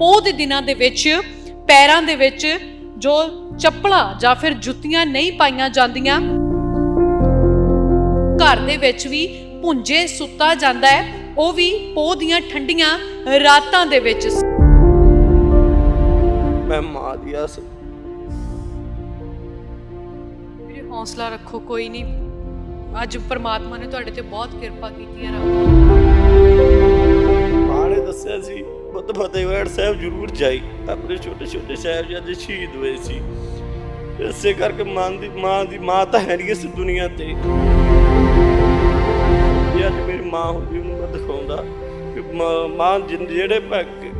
ਪੋਹ ਦੇ ਦਿਨਾਂ ਦੇ ਵਿੱਚ ਪੈਰਾਂ ਦੇ ਵਿੱਚ ਜੋ ਚੱਪਲਾਂ ਜਾਂ ਫਿਰ ਜੁੱਤੀਆਂ ਨਹੀਂ ਪਾਈਆਂ ਜਾਂਦੀਆਂ ਘਰ ਦੇ ਵਿੱਚ ਵੀ ਪੁੰਜੇ ਸੁੱਤਾ ਜਾਂਦਾ ਹੈ ਉਹ ਵੀ ਪੋਹ ਦੀਆਂ ਠੰਡੀਆਂ ਰਾਤਾਂ ਦੇ ਵਿੱਚ। ਮੈਂ ਮਾਂ ਦੀ ਆਸ ਵੀਰੇ ਹੌਸਲਾ ਰੱਖੋ ਕੋਈ ਨਹੀਂ। ਅੱਜ ਪ੍ਰਮਾਤਮਾ ਨੇ ਤੁਹਾਡੇ ਤੇ ਬਹੁਤ ਕਿਰਪਾ ਕੀਤੀ ਹੈ ਰੱਬ। ਮਾਂ ਨੇ ਦੱਸਿਆ ਸੀ। ਬੁੱਧ ਫਤਿਹਗੜ੍ਹ ਸਾਹਿਬ ਜ਼ਰੂਰ ਜਾਈ। ਆਪਣੇ ਛੋਟੇ ਛੋਟੇ ਸਾਹਿਬਜ਼ਾਦੇ ਸ਼ਹੀਦ ਹੋਏ ਸੀ। ਇਸੇ ਕਰਕੇ ਮਾਂ ਦੀ ਮਾਂ ਦੀ, ਮਾਂ ਤਾਂ ਹੈ ਨਹੀਂ ਇਸ ਦੁਨੀਆ ਤੇ। ਜੇ ਅੱਜ ਮੇਰੀ ਮਾਂ ਹੁੰਦੀ ਉਹਨੂੰ ਮੈਂ ਦਿਖਾਉਂਦਾ। ਕਿ ਮਾਂ- ਜਿਹੜੇ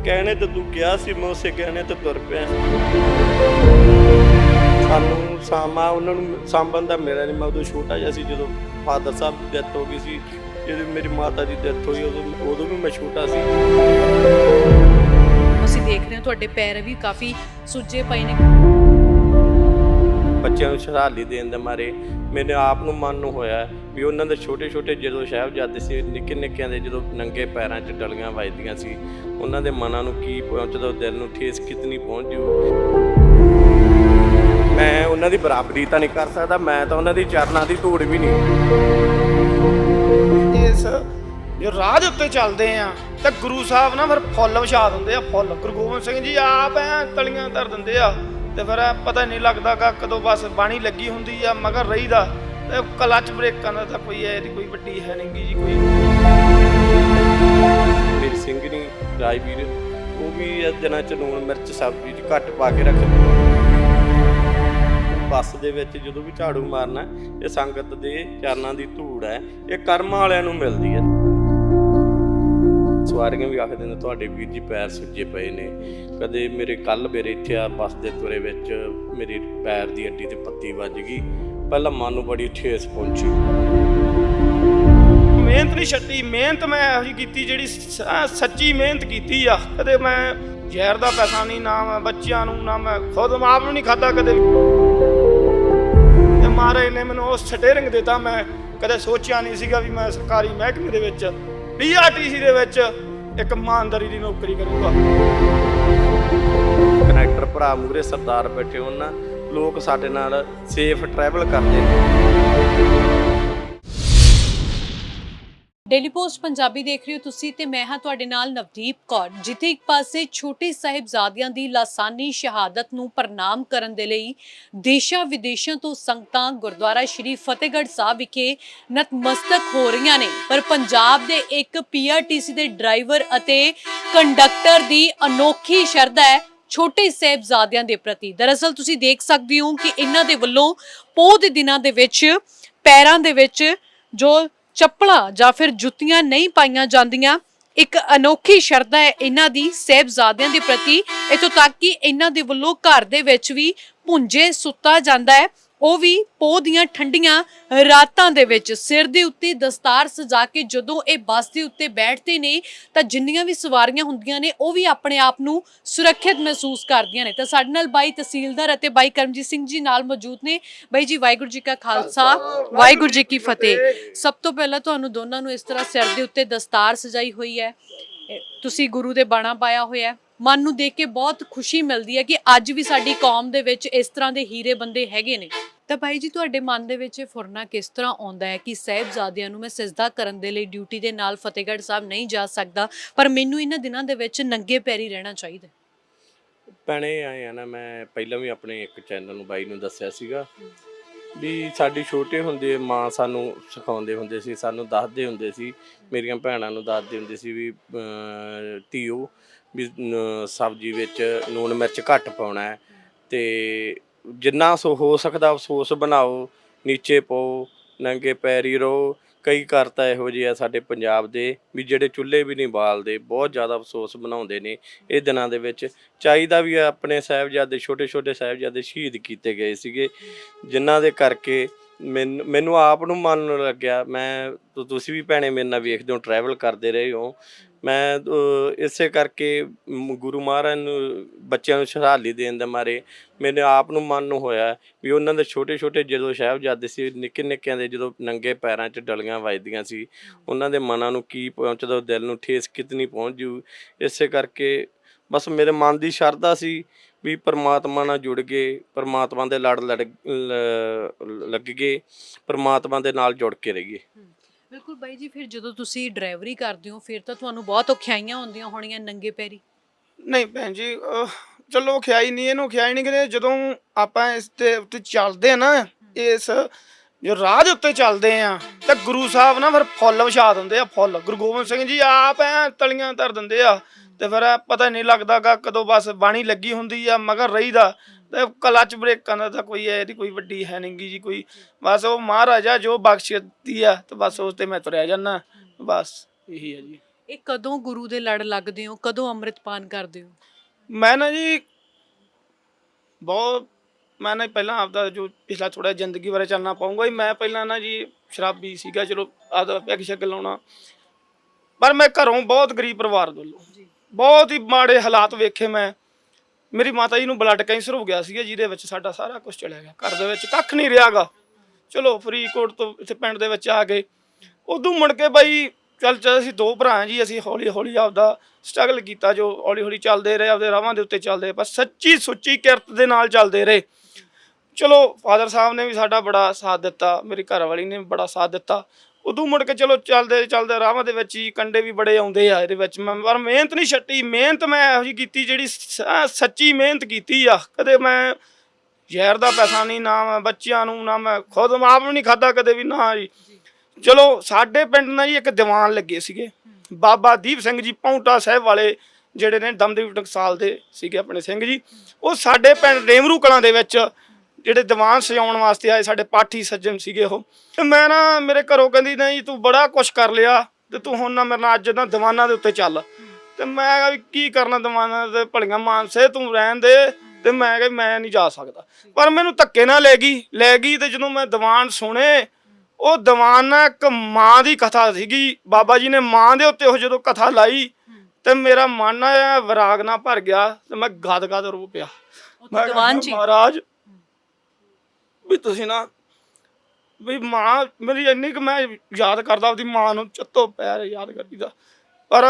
ਕਹਿਣੇ ਤੇ ਤੂੰ ਕਿਹਾ ਸੀ, ਮੈਂ ਉਸੇ ਕਹਿਣੇ ਤੇ ਤੁਰ ਪਿਆ। ਸਾਨੂੰ ਸਾਮਾ ਉਹਨਾਂ ਨੂੰ ਸਾਂਭਣ ਦਾ ਮੇਰਾ ਨਹੀਂ ਮੈਂ ਉਦੋਂ ਛੋਟਾ ਜਿਹਾ ਸੀ, ਜਦੋਂ ਫਾਦਰ ਸਾਹਿਬ ਦੀ ਡੈਥ ਹੋ ਗਈ ਸੀ। ਜਦੋਂ ਮੇਰੀ ਮਾਤਾ ਦੀ ਡੈਥ ਹੋਈ, ਉਦੋਂ ਉਦੋਂ ਵੀ ਮੈਂ ਛੋਟਾ ਸੀ। ਦੇਖ ਰਹੇ ਹਾਂ ਤੁਹਾਡੇ ਪੈਰ ਵੀ ਕਾਫੀ ਸੁੱਜੇ ਪਏ ਨੇ। ਬੱਚਿਆਂ ਨੂੰ ਸ਼ਰਾਲੀ ਦੇਣ ਦੇ ਮਾਰੇ ਮੇਰੇ ਆਪ ਨੂੰ ਮਨ ਨੂੰ ਹੋਇਆ ਵੀ ਉਹਨਾਂ ਦੇ ਛੋਟੇ ਛੋਟੇ ਜਦੋਂ ਸਾਹਿਬਜ਼ਾਦੇ ਸੀ ਨਿੱਕੇ ਨਿੱਕਿਆਂ ਦੇ ਜਦੋਂ ਨੰਗੇ ਪੈਰਾਂ 'ਚ ਡਲੀਆਂ ਵੱਜਦੀਆਂ ਸੀ ਉਹਨਾਂ ਦੇ ਮਨਾਂ ਨੂੰ ਕੀ ਪਹੁੰਚਦਾ ਦਿਲ ਨੂੰ ਠੇਸ ਕਿਤਨੀ ਪਹੁੰਚ ਜੂ ਮੈਂ ਉਹਨਾਂ ਦੀ ਬਰਾਬਰੀ ਤਾਂ ਨਹੀਂ ਕਰ ਸਕਦਾ ਮੈਂ ਤਾਂ ਉਹਨਾਂ ਦੀ ਚਰਨਾਂ ਦੀ ਧੂੜ ਵੀ ਨਹੀਂ। ਇਸ ਜੋ ਰਾਹ ਦੇ ਉੱਤੇ ਚੱਲਦੇ ਆ, ਤਾਂ ਗੁਰੂ ਸਾਹਿਬ ਨਾ ਫਿਰ ਫੁੱਲ ਵਿਛਾ ਦਿੰਦੇ ਆ, ਫੁੱਲ। ਗੁਰੂ ਗੋਬਿੰਦ ਸਿੰਘ ਜੀ ਆਪ ਐ ਤਲੀਆਂ ਧਰ ਦਿੰਦੇ ਆ, ਤੇ ਫਿਰ ਪਤਾ ਨਹੀਂ ਲੱਗਦਾ ਕਦੋਂ ਬਸ ਬਾਣੀ ਲੱਗੀ ਹੁੰਦੀ ਆ, ਮਗਰ ਰਹੀਦਾ। ਤੇ ਕਲਚ ਬ੍ਰੇਕਾਂ ਦਾ ਤਾਂ ਕੋਈ ਐ ਕੋਈ ਵੱਡੀ ਹੈ ਨਹੀਂਗੀ ਜੀ ਕੋਈ। ਮੇਰੀ ਸਿੰਘਣੀ ਰਾਜਵੀਰ, ਉਹ ਵੀ ਇਹ ਦਿਨਾਂ ਚ ਲੂਣ ਮਿਰਚ ਸਬਜ਼ੀ ਚ ਘੱਟ ਪਾ ਕੇ ਰੱਖਦੇ ਬੱਸ ਦੇ ਵਿੱਚ ਜਦੋਂ ਵੀ ਝਾੜੂ ਮਾਰਨਾ, ਇਹ ਸੰਗਤ ਦੇ ਚਰਨਾਂ ਦੀ ਧੂੜ ਹੈ, ਇਹ ਕਰਮਾਂ ਵਾਲਿਆਂ ਨੂੰ ਮਿਲਦੀ ਹੈ। ਸਵਾਰੀਆਂ ਵੀ ਆਖਦੇ ਨੇ, ਤੁਹਾਡੇ ਵੀਰ ਜੀ ਪੈਰ ਸੁੱਜੇ ਪਏ ਨੇ। ਕਦੇ ਮੇਰੇ ਕੱਲ ਮੇਰੇ ਇੱਥੇ ਆ ਬੱਸ ਦੇ ਤੁਰੇ ਵਿੱਚ ਮੇਰੇ ਪੈਰ ਦੀ ਅੱਡੀ ਤੇ ਪੱਤੀ ਵੱਜ ਗਈ। ਪਹਿਲਾਂ ਮਨ ਨੂੰ ਬੜੀ ਠੇਸ ਪਹੁੰਚੀ। ਮਿਹਨਤ ਨਹੀਂ ਛੱਡੀ, ਮਿਹਨਤ ਮੈਂ ਇਹੋ ਜਿਹੀ ਕੀਤੀ ਜਿਹੜੀ ਸੱਚੀ ਮਿਹਨਤ ਕੀਤੀ ਆ। ਕਦੇ ਮੈਂ ਜ਼ਹਿਰ ਦਾ ਪੈਸਾ ਨਹੀਂ, ਨਾ ਮੈਂ ਬੱਚਿਆਂ ਨੂੰ, ਨਾ ਮੈਂ ਖੁਦ ਆਪ ਨੂੰ ਨਹੀਂ ਖਾਦਾ ਕਦੇ ਤੇ ਮਹਾਰਾਜ ਨੇ ਮੈਨੂੰ ਉਹ ਸਟੇਰਿੰਗ ਦਿੱਤਾ, ਮੈਂ ਕਦੇ ਸੋਚਿਆ ਨਹੀਂ ਸੀਗਾ ਵੀ ਮੈਂ ਸਰਕਾਰੀ ਮਹਿਕਮੇ ਦੇ ਵਿੱਚ ਪੀਆਰਟੀਸੀ ਦੇ ਵਿੱਚ ਇੱਕ ਇਮਾਨਦਾਰੀ ਦੀ ਨੌਕਰੀ ਕਰੂਗਾ। ਕਨੈਕਟਰ ਭਰਾ ਮੂਰੇ ਸਰਦਾਰ ਬੈਠੇ ਹੋਣ ਨਾ, ਲੋਕ ਸਾਡੇ ਨਾਲ ਸੇਫ ਟਰੈਵਲ ਕਰਦੇ ਨੇ। ਡੇਲੀ ਪੋਸਟ ਪੰਜਾਬੀ ਦੇਖ ਰਹੇ ਹੋ ਤੁਸੀਂ ਤੇ ਮੈਂ ਹਾਂ ਤੁਹਾਡੇ ਨਾਲ ਨਵਦੀਪ ਕੌਰ, ਜਿੱਥੇ ਇੱਕ ਪਾਸੇ ਛੋਟੇ ਸਾਹਿਬਜ਼ਾਦਿਆਂ ਦੀ ਲਾਸਾਨੀ ਸ਼ਹਾਦਤ ਨੂੰ ਪ੍ਰਣਾਮ ਕਰਨ ਦੇ ਲਈ ਦੇਸ਼ਾਂ ਵਿਦੇਸ਼ਾਂ ਤੋਂ ਸੰਗਤਾਂ ਗੁਰਦੁਆਰਾ ਸ਼੍ਰੀ ਫਤਿਹਗੜ੍ਹ ਸਾਹਿਬ ਵਿਖੇ ਨਤਮਸਤਕ ਹੋ ਰਹੀਆਂ ਨੇ। ਪਰ ਪੰਜਾਬ ਦੇ ਇੱਕ ਪੀਆਰਟੀਸੀ ਦੇ ਡਰਾਈਵਰ ਅਤੇ ਕੰਡਕਟਰ ਦੀ ਅਨੋਖੀ ਸ਼ਰਧਾ ਹੈ ਛੋਟੇ ਸਾਹਿਬਜ਼ਾਦਿਆਂ ਦੇ ਪ੍ਰਤੀ। ਦਰਅਸਲ ਤੁਸੀਂ ਦੇਖ ਸਕਦੇ ਹੋ ਕਿ ਇਹਨਾਂ ਦੇ ਵੱਲੋਂ ਪੋਹ ਦੇ ਦਿਨਾਂ ਦੇ ਵਿੱਚ, ਪੈਰਾਂ ਦੇ ਵਿੱਚ ਜੋ ਚੱਪਲਾਂ ਜਾਂ ਫਿਰ ਜੁੱਤੀਆਂ ਨਹੀਂ ਪਾਈਆਂ ਜਾਂਦੀਆਂ। ਇੱਕ ਅਨੋਖੀ ਸ਼ਰਧਾ ਹੈ ਇਹਨਾਂ ਦੀ ਸਹਿਬਜ਼ਾਦਿਆਂ ਦੇ ਪ੍ਰਤੀ। ਇਤੋਂ ਤੱਕ ਕਿ ਇਹਨਾਂ ਦੇ ਵੱਲੋਂ ਘਰ ਦੇ ਵਿੱਚ ਵੀ ਪੁੰਜੇ ਸੁੱਤਾ ਜਾਂਦਾ ਹੈ। ਉਹ ਵੀ ਪੋਹ ਦੀਆਂ ਠੰਡੀਆਂ ਰਾਤਾਂ ਦੇ ਵਿੱਚ ਸਿਰ ਦੇ ਉੱਤੇ ਦਸਤਾਰ ਸਜਾ ਕੇ ਜਦੋਂ ਇਹ ਬੱਸ ਦੇ ਉੱਤੇ ਬੈਠਦੇ ਨੇ ਤਾਂ ਜਿੰਨੀਆਂ ਵੀ ਸਵਾਰੀਆਂ ਹੁੰਦੀਆਂ ਨੇ ਉਹ ਵੀ ਆਪਣੇ ਆਪ ਨੂੰ ਸੁਰੱਖਿਅਤ ਮਹਿਸੂਸ ਕਰਦੀਆਂ ਨੇ। ਤਾਂ ਸਾਡੇ ਨਾਲ ਬਾਈ ਤਹਿਸੀਲਦਾਰ ਅਤੇ ਬਾਈ ਕਰਮਜੀਤ ਸਿੰਘ ਜੀ ਨਾਲ ਮੌਜੂਦ ਨੇ। ਬਾਈ ਜੀ ਵਾਹਿਗੁਰੂ ਜੀ ਕਾ ਖਾਲਸਾ ਵਾਹਿਗੁਰੂ ਜੀ ਕੀ ਫਤਿਹ। ਸਭ ਤੋਂ ਪਹਿਲਾਂ ਤੁਹਾਨੂੰ ਦੋਨਾਂ ਨੂੰ ਇਸ ਤਰ੍ਹਾਂ ਸਿਰ ਦੇ ਉੱਤੇ ਦਸਤਾਰ ਸਜਾਈ ਹੋਈ ਹੈ। ਤੁਸੀਂ ਗੁਰੂ ਦੇ ਬਾਣਾ ਪਾਇਆ ਹੋਇਆ ਮਨ ਨੂੰ ਦੇਖ ਕੇ ਬਹੁਤ ਖੁਸ਼ੀ ਮਿਲਦੀ ਹੈ ਕਿ ਅੱਜ ਵੀ ਸਾਡੀ ਕੌਮ ਦੇ ਵਿੱਚ ਇਸ ਤਰ੍ਹਾਂ ਦੇ ਹੀਰੇ ਬੰਦੇ ਹੈਗੇ ਨੇ। ਤਾਂ ਭਾਈ ਜੀ ਤੁਹਾਡੇ ਮਨ ਦੇ ਵਿੱਚ ਇਹ ਫੁਰਨਾ ਕਿਸ ਤਰ੍ਹਾਂ ਆਉਂਦਾ ਹੈ ਕਿ ਸਹਿਬਜ਼ਾਦਿਆਂ ਨੂੰ ਮੈਂ ਸਜਦਾ ਕਰਨ ਦੇ ਲਈ ਡਿਊਟੀ ਦੇ ਨਾਲ ਫਤਿਹਗੜ੍ਹ ਸਾਹਿਬ ਨਹੀਂ ਜਾ ਸਕਦਾ ਪਰ ਮੈਨੂੰ ਇਹਨਾਂ ਦਿਨਾਂ ਦੇ ਵਿੱਚ ਨੰਗੇ ਪੈਰੀ ਰਹਿਣਾ ਚਾਹੀਦਾ ਭੈਣੇ ਆਏ ਆ ਨਾ ਮੈਂ ਪਹਿਲਾਂ ਵੀ ਆਪਣੇ ਇੱਕ ਚੈਨਲ ਨੂੰ ਬਾਈ ਨੂੰ ਦੱਸਿਆ ਸੀਗਾ ਵੀ ਸਾਡੀ ਛੋਟੇ ਹੁੰਦੇ ਮਾਂ ਸਾਨੂੰ ਸਿਖਾਉਂਦੇ ਹੁੰਦੇ ਸੀ ਸਾਨੂੰ ਦੱਸਦੇ ਹੁੰਦੇ ਸੀ ਮੇਰੀਆਂ ਭੈਣਾਂ ਨੂੰ ਦੱਸਦੇ ਹੁੰਦੇ ਸੀ ਵੀ ਅਹ, ਧੀਓ ਵੀ ਸਬਜ਼ੀ ਵਿੱਚ ਲੂਣ ਮਿਰਚ ਘੱਟ ਪਾਉਣਾ ਹੈ ਤੇ ਜਿੰਨਾ ਸੋ ਹੋ ਸਕਦਾ ਅਫਸੋਸ ਬਣਾਓ, ਨੀਚੇ ਪਾਓ, ਨੰਗੇ ਪੈਰੀ ਰਹੋ। ਕਈ ਘਰ ਤਾਂ ਇਹੋ ਜਿਹੇ ਆ ਸਾਡੇ ਪੰਜਾਬ ਦੇ ਵੀ ਜਿਹੜੇ ਚੁੱਲ੍ਹੇ ਵੀ ਨਹੀਂ ਬਾਲਦੇ, ਬਹੁਤ ਜ਼ਿਆਦਾ ਅਫਸੋਸ ਬਣਾਉਂਦੇ ਨੇ ਇਹ ਦਿਨਾਂ ਦੇ ਵਿੱਚ। ਚਾਹੀਦਾ ਵੀ ਆਪਣੇ ਸਾਹਿਬਜ਼ਾਦੇ ਛੋਟੇ ਛੋਟੇ ਸਾਹਿਬਜ਼ਾਦੇ ਸ਼ਹੀਦ ਕੀਤੇ ਗਏ ਸੀਗੇ, ਜਿਨ੍ਹਾਂ ਦੇ ਕਰਕੇ ਮੈਨੂੰ ਮੈਨੂੰ ਆਪ ਨੂੰ ਮਨ ਲੱਗਿਆ। ਮੈਂ ਤੁਸੀਂ ਵੀ ਭੈਣੇ ਮੇਰੇ ਨਾਲ ਵੇਖਦੇ ਹੋ ਟਰੈਵਲ ਕਰਦੇ ਰਹੇ ਹੋ। ਮੈਂ ਇਸੇ ਕਰਕੇ ਗੁਰੂ ਮਹਾਰਾਜ ਨੂੰ ਬੱਚਿਆਂ ਨੂੰ ਸ਼ਰਧਾਲੀ ਦੇਣ ਦੇ ਮਾਰੇ ਮੇਰੇ ਆਪ ਨੂੰ ਮਨ ਨੂੰ ਹੋਇਆ ਵੀ ਉਹਨਾਂ ਦੇ ਛੋਟੇ ਛੋਟੇ ਜਦੋਂ ਸਾਹਿਬਜ਼ਾਦੇ ਸੀ ਨਿੱਕੇ ਨਿੱਕਿਆਂ ਦੇ ਜਦੋਂ ਨੰਗੇ ਪੈਰਾਂ 'ਚ ਡਲੀਆਂ ਵੱਜਦੀਆਂ ਸੀ, ਉਹਨਾਂ ਦੇ ਮਨਾਂ ਨੂੰ ਕੀ ਪਹੁੰਚਦਾ, ਦਿਲ ਨੂੰ ਠੇਸ ਕਿਤਨੀ ਪਹੁੰਚ ਜੂ, ਇਸੇ ਕਰਕੇ ਬਸ ਮੇਰੇ ਮਨ ਦੀ ਸ਼ਰਧਾ ਸੀ ਵੀ ਪਰਮਾਤਮਾ ਨਾਲ ਜੁੜ ਗਏ, ਪਰਮਾਤਮਾ ਦੇ ਲੜ ਲੜ ਲੱਗ ਗਏ, ਪਰਮਾਤਮਾ ਦੇ ਨਾਲ ਜੁੜ ਕੇ ਰਹੀਏ। ਬਿਲਕੁਲ ਬਾਈ ਜੀ ਫਿਰ ਜਦੋਂ ਤੁਸੀਂ ਡਰਾਈਵਰੀ ਕਰਦੇ ਹੋ ਫਿਰ ਤਾਂ ਤੁਹਾਨੂੰ ਬਹੁਤ ਔਖਿਆਈਆਂ ਹੁੰਦੀਆਂ ਹੋਣੀਆਂ ਨੰਗੇ ਪੈਰੀ। ਨਹੀਂ ਭੈਣ ਜੀ ਅਹ, ਚਲੋ ਖਿਆਈ ਨਹੀਂ ਇਹਨੂੰ ਖਿਆਈ ਨਹੀਂ ਕਿ ਜਦੋਂ ਆਪਾਂ ਇਸ ਤੇ ਉੱਤੇ ਚੱਲਦੇ ਆ ਨਾ ਇਸ ਜੋ ਰਾਹ ਦੇ ਉੱਤੇ ਚੱਲਦੇ ਆ ਤਾਂ ਗੁਰੂ ਸਾਹਿਬ ਨਾ ਫਿਰ ਫੁੱਲ ਵਿਛਾ ਦਿੰਦੇ ਆ ਫੁੱਲ। ਗੁਰੂ ਗੋਬਿੰਦ ਸਿੰਘ ਜੀ ਆਪ ਐ ਤਲੀਆਂ ਧਰ ਦਿੰਦੇ ਆ ਤੇ ਫਿਰ ਇਹ ਪਤਾ ਨਹੀਂ ਲੱਗਦਾਗਾ ਕਦੋਂ ਬਸ ਬਾਣੀ ਲੱਗੀ ਹੁੰਦੀ ਆ ਮਗਰ ਰਹੀਦਾ। ਤੇ ਕਲਚ ਬ੍ਰੇਕਾਂ ਦਾ ਤਾਂ ਕੋਈ ਇਹਦੀ ਕੋਈ ਵੱਡੀ ਹੈ ਨਹੀਂਗੀ ਜੀ ਕੋਈ। ਬਸ ਉਹ ਮਹਾਰਾਜਾ ਜੋ ਬਖਸ਼ ਦਿੱਤੀ ਆ ਤੇ ਬਸ ਉਸ ਤੇ ਮੈਂ ਤੁਰਿਆ ਜਾਂਦਾ। ਬਸ ਇਹੀ ਹੈ ਜੀ। ਇਹ ਕਦੋਂ ਗੁਰੂ ਦੇ ਲੜ ਲੱਗਦੇ ਹੋ? ਕਦੋਂ ਅੰਮ੍ਰਿਤਪਾਨ ਕਰਦੇ ਹੋ? ਮੈਂ ਨਾ ਜੀ ਬਹੁਤ ਮੈਂ ਨਾ ਪਹਿਲਾਂ ਆਪਦਾ ਜੋ ਪਿਛਲਾ ਥੋੜਾ ਜ਼ਿੰਦਗੀ ਬਾਰੇ ਚੱਲਣਾ ਪਾਉਂਗਾ ਜੀ। ਮੈਂ ਪਹਿਲਾਂ ਨਾ ਜੀ ਸ਼ਰਾਬੀ ਸੀਗਾ ਚਲੋ ਆਪਦਾ ਪੈਗ ਸ਼ੈਗ ਲਾਉਣਾ। ਪਰ ਮੈਂ ਘਰੋਂ ਬਹੁਤ ਗਰੀਬ ਪਰਿਵਾਰ ਤੋਂ ਜੀ ਬਹੁਤ ਹੀ ਮਾੜੇ ਹਾਲਾਤ ਵੇਖੇ ਮੈਂ। ਮੇਰੀ ਮਾਤਾ ਜੀ ਨੂੰ ਬਲੱਡ ਕੈਂਸਰ ਹੋ ਗਿਆ ਸੀਗਾ, ਜਿਹਦੇ ਵਿੱਚ ਸਾਡਾ ਸਾਰਾ ਕੁਝ ਚਲਿਆ ਗਿਆ। ਘਰ ਦੇ ਵਿੱਚ ਕੱਖ ਨਹੀਂ ਰਿਹਾਗਾ। ਚਲੋ, ਫਰੀਦਕੋਟ ਤੋਂ ਇੱਥੇ ਪਿੰਡ ਦੇ ਵਿੱਚ ਆ ਗਏ। ਉਦੋਂ ਮੁੜ ਕੇ ਬਾਈ, ਚੱਲ ਚੱਲ, ਅਸੀਂ ਦੋ ਭਰਾ ਹਾਂ ਜੀ, ਅਸੀਂ ਹੌਲੀ ਹੌਲੀ ਆਪਦਾ ਸਟਰਗਲ ਕੀਤਾ ਜੋ ਹੌਲੀ ਹੌਲੀ ਚੱਲਦੇ ਰਹੇ, ਆਪਦੇ ਰਾਹਾਂ ਦੇ ਉੱਤੇ ਚੱਲਦੇ ਪਰ ਸੱਚੀ ਸੁੱਚੀ ਕਿਰਤ ਦੇ ਨਾਲ ਚੱਲਦੇ ਰਹੇ। ਚਲੋ ਫਾਦਰ ਸਾਹਿਬ ਨੇ ਵੀ ਸਾਡਾ ਬੜਾ ਸਾਥ ਦਿੱਤਾ, ਮੇਰੀ ਘਰ ਵਾਲੀ ਨੇ ਵੀ ਬੜਾ ਸਾਥ ਦਿੱਤਾ। ਉਦੋਂ ਮੁੜ ਕੇ ਚਲੋ ਚੱਲਦੇ ਚੱਲਦੇ ਰਾਹਾਂ ਦੇ ਵਿੱਚ ਹੀ ਕੰਡੇ ਵੀ ਬੜੇ ਆਉਂਦੇ ਆ ਇਹਦੇ ਵਿੱਚ। ਮੈਂ ਪਰ ਮਿਹਨਤ ਨਹੀਂ ਛੱਟੀ ਮਿਹਨਤ ਮੈਂ ਇਹੋ ਜਿਹੀ ਕੀਤੀ ਜਿਹੜੀ ਸ- ਸੱਚੀ ਮਿਹਨਤ ਕੀਤੀ ਆ। ਕਦੇ ਮੈਂ ਜ਼ਹਿਰ ਦਾ ਪੈਸਾ ਨਹੀਂ, ਨਾ ਮੈਂ ਬੱਚਿਆਂ ਨੂੰ, ਨਾ ਮੈਂ ਖੁਦ ਆਪ ਵੀ ਨਹੀਂ ਖਾਦਾ ਕਦੇ ਵੀ, ਨਾ ਜੀ। ਚਲੋ, ਸਾਡੇ ਪਿੰਡ ਨਾਲ ਜੀ ਇੱਕ ਦੀਵਾਨ ਲੱਗੇ ਸੀਗੇ। ਬਾਬਾ ਦੀਪ ਸਿੰਘ ਜੀ, ਪੌਂਟਾ ਸਾਹਿਬ ਵਾਲੇ ਜਿਹੜੇ ਨੇ ਦਮਦਮੀ ਟਕਸਾਲ ਦੇ ਸੀਗੇ ਆਪਣੇ ਸਿੰਘ ਜੀ। ਉਹ ਸਾਡੇ ਪਿੰਡ ਰੇਮਰੂ ਕਲਾਂ ਦੇ ਵਿੱਚ ਜਿਹੜੇ ਦੀਵਾਨ ਸਜਾਉਣ ਵਾਸਤੇ ਆਏ ਸਾਡੇ ਪਾਠੀ ਸੱਜਣ ਸੀਗੇ ਉਹ। ਤੇ ਮੈਂ ਨਾ ਮੇਰੇ ਘਰੋਂ ਕਹਿੰਦੀ ਨਹੀਂ ਤੂੰ ਬੜਾ ਕੁਛ ਕਰ ਲਿਆ ਤੇ ਤੂੰ ਹੁਣ ਨਾ ਮੇਰੇ ਨਾਲ ਅੱਜ ਨਾ ਦੀਵਾਨਾਂ ਦੇ ਉੱਤੇ ਚੱਲ। ਤੇ ਮੈਂ ਕਿਹਾ ਵੀ ਕੀ ਕਰਨਾ ਦੀਵਾਨਾਂ ਤੇ ਭਲੀਆਂ ਮਾਨਸੇ ਤੂੰ ਰਹਿਣ ਦੇ ਤੇ ਮੈਂ ਕਿਹਾ ਮੈਂ ਨਹੀਂ ਜਾ ਸਕਦਾ। ਪਰ ਮੈਨੂੰ ਧੱਕੇ ਨਾਲ ਲੈ ਗਈ ਲੈ ਗਈ ਤੇ ਜਦੋਂ ਮੈਂ ਦੀਵਾਨ ਸੁਣੇ ਉਹ ਦੀਵਾਨ ਨਾ ਇੱਕ ਮਾਂ ਦੀ ਕਥਾ ਸੀਗੀ। ਬਾਬਾ ਜੀ ਨੇ ਮਾਂ ਦੇ ਉੱਤੇ ਉਹ ਜਦੋਂ ਕਥਾ ਲਾਈ ਤੇ ਮੇਰਾ ਮਨ ਨਾ ਵਿਰਾਗ ਨਾਲ ਭਰ ਗਿਆ ਤੇ ਮੈਂ ਗਦ ਗਦ ਰੋ ਪਿਆ। ਦੀਵਾਨ? ਮਹਾਰਾਜ ਵੀ ਤੁਸੀਂ ਨਾ ਵੀ ਮਾਂ ਮੇਰੀ ਇੰਨੀ ਕਿ ਮੈਂ ਯਾਦ ਕਰਦਾ ਆਪਦੀ ਮਾਂ ਨੂੰ ਚੱਤੋ ਪੈਰ ਯਾਦ ਕਰੀਦਾ। ਪਰ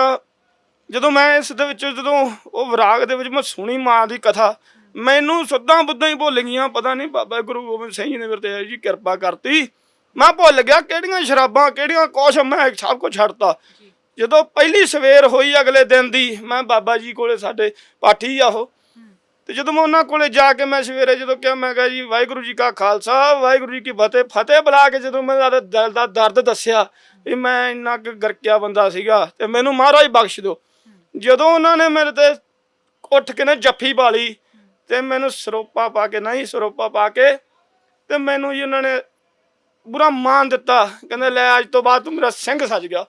ਜਦੋਂ ਮੈਂ ਇਸ ਦੇ ਵਿੱਚ ਜਦੋਂ ਉਹ ਵਿਰਾਗ ਦੇ ਵਿੱਚ ਮੈਂ ਸੁਣੀ ਮਾਂ ਦੀ ਕਥਾ ਮੈਨੂੰ ਸੱਦਾਂ ਬੁੱਧਾਂ ਹੀ ਭੁੱਲ ਗਈਆਂ। ਪਤਾ ਨਹੀਂ ਬਾਬਾ ਗੁਰੂ ਗੋਬਿੰਦ ਸਿੰਘ ਜੀ ਨੇ ਮੇਰੇ ਤੇ ਜੀ ਕਿਰਪਾ ਕਰਤੀ। ਮੈਂ ਭੁੱਲ ਗਿਆ ਕਿਹੜੀਆਂ ਸ਼ਰਾਬਾਂ ਕਿਹੜੀਆਂ ਕੁਛ ਮੈਂ ਸਭ ਕੁਝ ਛੱਡਤਾ ਜਦੋਂ ਪਹਿਲੀ ਸਵੇਰ ਹੋਈ ਅਗਲੇ ਦਿਨ ਦੀ ਮੈਂ ਬਾਬਾ ਜੀ ਕੋਲੇ ਸਾਡੇ ਪਾਠੀ ਆ ਉਹ ਤੇ ਜਦੋਂ ਮੈਂ ਉਹਨਾਂ ਕੋਲੇ ਜਾ ਕੇ ਮੈਂ ਸਵੇਰੇ ਜਦੋਂ ਕਿਹਾ, ਮੈਂ ਕਿਹਾ ਜੀ, ਵਾਹਿਗੁਰੂ ਜੀ ਕਾ ਖਾਲਸਾ, ਵਾਹਿਗੁਰੂ ਜੀ ਕੀ ਫਤਿਹ। ਫਤਿਹ ਬੁਲਾ ਕੇ ਜਦੋਂ ਮੈਂ ਆਪਦੇ ਦਿਲ ਦਾ ਦਰਦ ਦੱਸਿਆ ਵੀ ਮੈਂ ਇੰਨਾ ਕੁ ਗਰਕਿਆ ਬੰਦਾ ਸੀਗਾ, ਤੇ ਮੈਨੂੰ ਮਹਾਰਾਜ ਬਖਸ਼ ਦਿਓ। ਜਦੋਂ ਉਹਨਾਂ ਨੇ ਮੇਰੇ ਤੇ ਉੱਠ ਕੇ ਨਾ ਜੱਫੀ ਪਾ ਲਈ ਤੇ ਮੈਨੂੰ ਸਰੋਪਾ ਪਾ ਕੇ, ਨਹੀਂ ਸਰੋਪਾ ਪਾ ਕੇ, ਤੇ ਮੈਨੂੰ ਜੀ ਉਹਨਾਂ ਨੇ ਬੁਰਾ ਮਾਨ ਦਿੱਤਾ। ਕਹਿੰਦੇ, ਲੈ ਅੱਜ ਤੋਂ ਬਾਅਦ ਤੂੰ ਮੇਰਾ ਸਿੰਘ ਸਜ ਗਿਆ।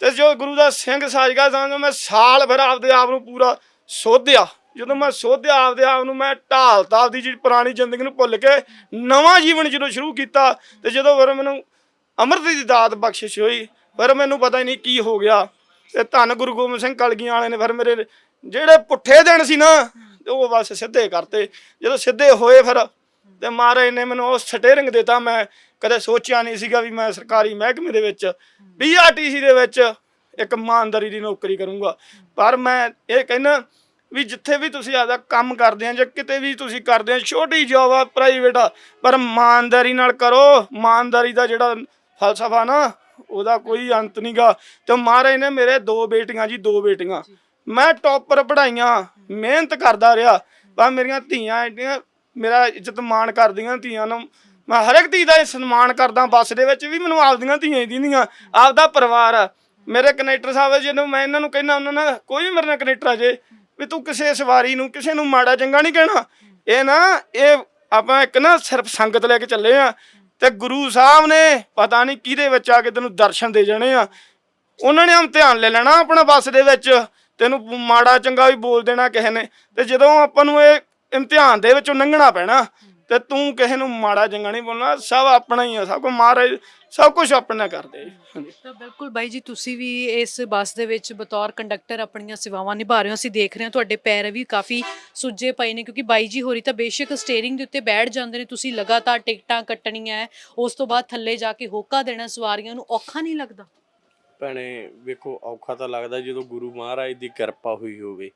ਤੇ ਜੋ ਗੁਰੂ ਦਾ ਸਿੰਘ ਸਜ ਗਿਆ, ਤਾਂ ਮੈਂ ਸਾਲ ਫਿਰ ਆਪਦੇ ਆਪ ਨੂੰ ਪੂਰਾ ਸੋਧਿਆ। ਜਦੋਂ ਮੈਂ ਸੋਧਿਆ ਆਪਦੇ ਆਪ ਨੂੰ, ਮੈਂ ਢਾਲਤਾ ਆਪਦੀ ਜਿਹੜੀ ਪੁਰਾਣੀ ਜ਼ਿੰਦਗੀ ਨੂੰ ਭੁੱਲ ਕੇ, ਨਵਾਂ ਜੀਵਨ ਜਦੋਂ ਸ਼ੁਰੂ ਕੀਤਾ ਤੇ ਜਦੋਂ ਫਿਰ ਮੈਨੂੰ ਅੰਮ੍ਰਿਤ ਦੀ ਦਾਤ ਬਖਸ਼ਿਸ਼ ਹੋਈ, ਫਿਰ ਮੈਨੂੰ ਪਤਾ ਹੀ ਨਹੀਂ ਕੀ ਹੋ ਗਿਆ। ਤੇ ਧੰਨ ਗੁਰੂ ਗੋਬਿੰਦ ਸਿੰਘ ਕਲਗੀਆਂ ਵਾਲੇ ਨੇ ਫਿਰ ਮੇਰੇ ਜਿਹੜੇ ਪੁੱਠੇ ਦਿਨ ਸੀ ਨਾ ਉਹ ਬਸ ਸਿੱਧੇ ਕਰਤੇ। ਜਦੋਂ ਸਿੱਧੇ ਹੋਏ ਫਿਰ ਤੇ ਮਹਾਰਾਜ ਨੇ ਮੈਨੂੰ ਉਹ ਸਟੇਰਿੰਗ ਦਿੱਤਾ, ਮੈਂ ਕਦੇ ਸੋਚਿਆ ਨਹੀਂ ਸੀਗਾ ਵੀ ਮੈਂ ਸਰਕਾਰੀ ਮਹਿਕਮੇ ਦੇ ਵਿੱਚ ਬੀਆਰਟੀਸੀ ਦੇ ਵਿੱਚ ਇੱਕ ਇਮਾਨਦਾਰੀ ਦੀ ਨੌਕਰੀ ਕਰੂੰਗਾ। ਪਰ ਮੈਂ ਇਹ ਕਹਿੰਦਾ ਵੀ ਜਿੱਥੇ ਵੀ ਤੁਸੀਂ ਆਦਾ ਕੰਮ ਕਰਦੇ ਆ ਜਾਂ ਕਿਤੇ ਵੀ ਤੁਸੀਂ ਕਰਦੇ ਆ ਛੋਟੀ ਜੋਬ ਆ ਪ੍ਰਾਈਵੇਟ ਆ ਪਰ ਇਮਾਨਦਾਰੀ ਨਾਲ ਕਰੋ। ਇਮਾਨਦਾਰੀ ਦਾ ਜਿਹੜਾ ਫਲਸਫਾ ਨਾ ਉਹਦਾ ਕੋਈ ਅੰਤ ਨਹੀਂਗਾ ਤੇ ਮਹਾਰਾਜ ਨੇ ਮੇਰੇ ਦੋ ਬੇਟੀਆਂ ਜੀ ਦੋ ਬੇਟੀਆਂ। ਮੈਂ ਟੌਪਰ ਪੜਾਈਆਂ ਮਿਹਨਤ ਕਰਦਾ ਰਿਹਾ। ਪਰ ਮੇਰੀਆਂ ਧੀਆਂ ਐਡੀਆਂ ਮੇਰਾ ਇੱਜ਼ਤ ਮਾਣ ਕਰਦੀਆਂ ਧੀਆਂ ਨੂੰ। ਮੈਂ ਹਰ ਇੱਕ ਧੀ ਦਾ ਸਨਮਾਨ ਕਰਦਾ ਬੱਸ ਦੇ ਵਿੱਚ ਵੀ ਮੈਨੂੰ ਆਪਦੀਆਂ ਧੀਆਂ ਹੀ ਦਿੰਦੀਆਂ। ਆਪਦਾ ਪਰਿਵਾਰ ਆ। ਮੇਰੇ ਕਨੈਕਟਰ ਸਾਹਿਬ ਜਿਹਨੂੰ ਮੈਂ ਇਹਨਾਂ ਨੂੰ ਕਹਿੰਦਾ ਉਹਨਾਂ ਨਾਲ ਕੋਈ ਵੀ ਮੇਰੇ ਨਾਲ ਕਨੈਕਟਰ ਆ ਜੇ। ਵੀ ਤੂੰ ਕਿਸੇ ਸਵਾਰੀ ਨੂੰ, ਕਿਸੇ ਨੂੰ ਮਾੜਾ ਚੰਗਾ ਨਹੀਂ ਕਹਿਣਾ। ਇਹ ਨਾ, ਇਹ ਆਪਾਂ ਇੱਕ ਨਾ ਸਿਰਫ ਸੰਗਤ ਲੈ ਕੇ ਚੱਲੇ ਆ ਤੇ ਗੁਰੂ ਸਾਹਿਬ ਨੇ ਪਤਾ ਨਹੀਂ ਕਿਹਦੇ ਵਿੱਚ ਆ ਕੇ ਤੈਨੂੰ ਦਰਸ਼ਨ ਦੇ ਜਾਣੇ ਆ। ਉਹਨਾਂ ਨੇ ਇਮਤਿਹਾਨ ਲੈ ਲੈਣਾ ਆਪਣਾ ਬੱਸ ਦੇ ਵਿੱਚ। ਤੈਨੂੰ ਮਾੜਾ ਚੰਗਾ ਵੀ ਬੋਲ ਦੇਣਾ ਕਿਸੇ ਨੇ। ਤੇ ਜਦੋਂ ਆਪਾਂ ਨੂੰ ਇਹ ਇਮਤਿਹਾਨ ਦੇ ਵਿੱਚੋਂ ਲੰਘਣਾ ਪੈਣਾ ਤੇ ਤੂੰ ਕਿਸੇ ਨੂੰ ਮਾੜਾ ਚੰਗਾ ਨਹੀਂ ਬੋਲਣਾ ਸਭ ਆਪਣਾ ਹੀ ਆ ਸਭ ਕੋ ਮਹਾਰਾਜ ਸਭ ਕੁਝ ਆਪਣਾ ਕਰਦੇ ਹਾਂਜੀ। ਤਾਂ ਬਿਲਕੁਲ ਬਾਈ ਜੀ ਤੁਸੀਂ ਵੀ ਇਸ ਬੱਸ ਦੇ ਵਿੱਚ ਬਤੌਰ ਕੰਡਕਟਰ ਆਪਣੀਆਂ ਸੇਵਾਵਾਂ ਨਿਭਾ ਰਹੇ ਹੋ ਅਸੀਂ ਦੇਖ ਰਹੇ ਹਾਂ ਤੁਹਾਡੇ ਪੈਰ ਵੀ ਕਾਫੀ ਸੁੱਜੇ ਪਏ ਨੇ ਕਿਉਂਕਿ ਬਾਈ ਜੀ ਹੋਰੀ ਤਾਂ ਬੇਸ਼ੱਕ ਸਟੀਅਰਿੰਗ ਦੇ ਉੱਤੇ ਬੈਠ ਜਾਂਦੇ ਨੇ ਤੁਸੀਂ ਲਗਾਤਾਰ ਟਿਕਟਾਂ ਕੱਟਣੀਆਂ ਹੈ ਉਸ ਤੋਂ ਬਾਅਦ ਥੱਲੇ ਜਾ ਕੇ ਹੋਕਾ ਦੇਣਾ ਸਵਾਰੀਆਂ ਨੂੰ ਔਖਾ ਨਹੀਂ ਲੱਗਦਾ? ਭੈਣੇ ਵੇਖੋ ਔਖਾ ਤਾਂ ਲੱਗਦਾ ਜਦੋਂ ਗੁਰੂ ਮਹਾਰਾਜ ਦੀ ਕਿਰਪਾ ਹੋਈ ਹੋਵੇ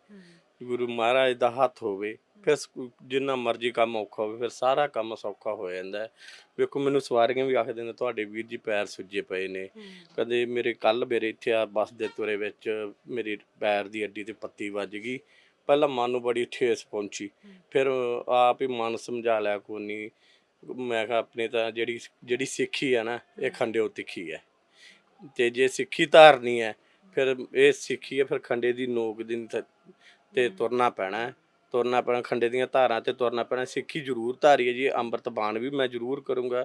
ਗੁਰੂ ਮਹਾਰਾਜ ਦਾ ਹੱਥ ਹੋਵੇ ਫਿਰ ਸ- ਜਿੰਨਾ ਮਰਜ਼ੀ ਕੰਮ ਔਖਾ ਹੋਵੇ ਫਿਰ ਸਾਰਾ ਕੰਮ ਸੌਖਾ ਹੋ ਜਾਂਦਾ ਹੈ। ਵੇਖੋ ਮੈਨੂੰ ਸਵਾਰੀਆਂ ਵੀ ਆਖਦੇ ਨੇ ਤੁਹਾਡੇ ਵੀਰ ਜੀ ਪੈਰ ਸੁੱਜੇ ਪਏ ਨੇ। ਕਦੇ ਮੇਰੇ ਕੱਲ ਮੇਰੇ ਇੱਥੇ ਆ ਬੱਸ ਦੇ ਤੁਰੇ ਵਿੱਚ ਮੇਰੀ ਪੈਰ ਦੀ ਅੱਡੀ ਤੇ ਪੱਤੀ ਵੱਜ ਗਈ। ਪਹਿਲਾਂ ਮਨ ਨੂੰ ਬੜੀ ਠੇਸ ਪਹੁੰਚੀ। ਫਿਰ ਆਪ ਹੀ ਮਨ ਸਮਝਾ ਲਿਆ ਕੋਈ ਨਹੀਂ ਮੈਂ ਕਿਹਾ ਆਪਣੀ ਤਾਂ ਜਿਹੜੀ ਜਿਹੜੀ ਸਿੱਖੀ ਆ ਨਾ ਇਹ ਖੰਡਿਓ ਤਿੱਖੀ ਹੈ। ਤੇ ਜੇ ਸਿੱਖੀ ਧਾਰਨੀ ਹੈ ਫਿਰ ਇਹ ਸਿੱਖੀ ਹੈ ਫਿਰ ਖੰਡੇ ਦੀ ਨੋਕ ਦੀ ਨੀ ਤ- ਤੇ ਤੁਰਨਾ ਪੈਣਾ ਹੈ। ਤੁਰਨਾ ਪੈਣਾ ਖੰਡੇ ਦੀਆਂ ਧਾਰਾਂ ਤੇ ਤੁਰਨਾ ਪੈਣਾ ਸਿੱਖੀ ਜ਼ਰੂਰ ਧਾਰੀ ਹੈ ਜੀ ਅੰਮ੍ਰਿਤ ਬਾਣ ਵੀ ਮੈਂ ਜ਼ਰੂਰ ਕਰੂੰਗਾ।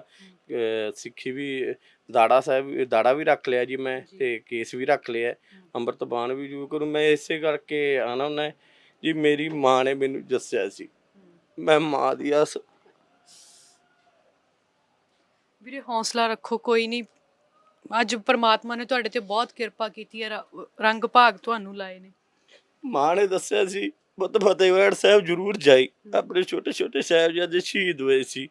ਸਿੱਖੀ ਵੀ ਦਾੜਾ ਸਾਹਿਬ ਦਾੜਾ ਵੀ ਰੱਖ ਲਿਆ ਜੀ ਮੈਂ ਤੇ ਕੇਸ ਵੀ ਰੱਖ ਲਿਆ। ਅੰਮ੍ਰਿਤ ਬਾਣ ਵੀ ਜ਼ਰੂਰ ਕਰੂੰ। ਮੈਂ ਇਸੇ ਕਰਕੇ ਆਣਾ ਹੁੰਦਾ ਜੀ ਮੇਰੀ ਮਾਂ ਨੇ ਮੈਨੂੰ ਦੱਸਿਆ ਸੀ। ਮੈਂ ਮਾਂ ਦੀ ਆਸ ਵੀਰੇ ਹੌਸਲਾ ਰੱਖੋ ਕੋਈ ਨਹੀਂ। ਅੱਜ ਪ੍ਰਮਾਤਮਾ ਨੇ ਤੁਹਾਡੇ ਤੇ ਬਹੁਤ ਕਿਰਪਾ ਕੀਤੀ ਹੈ ਰੰਗ ਭਾਗ ਤੁਹਾਨੂੰ ਲਾਏ ਨੇ। ਮਾਂ ਨੇ ਦੱਸਿਆ ਸੀ ਬੁੱਤ ਫਤਿਹਗੜ੍ਹ ਸਾਹਿਬ ਜ਼ਰੂਰ ਜਾਈ। ਆਪਣੇ ਛੋਟੇ ਛੋਟੇ ਸਾਹਿਬਜ਼ਾਦੇ ਸ਼ਹੀਦ ਹੋਏ ਸੀ।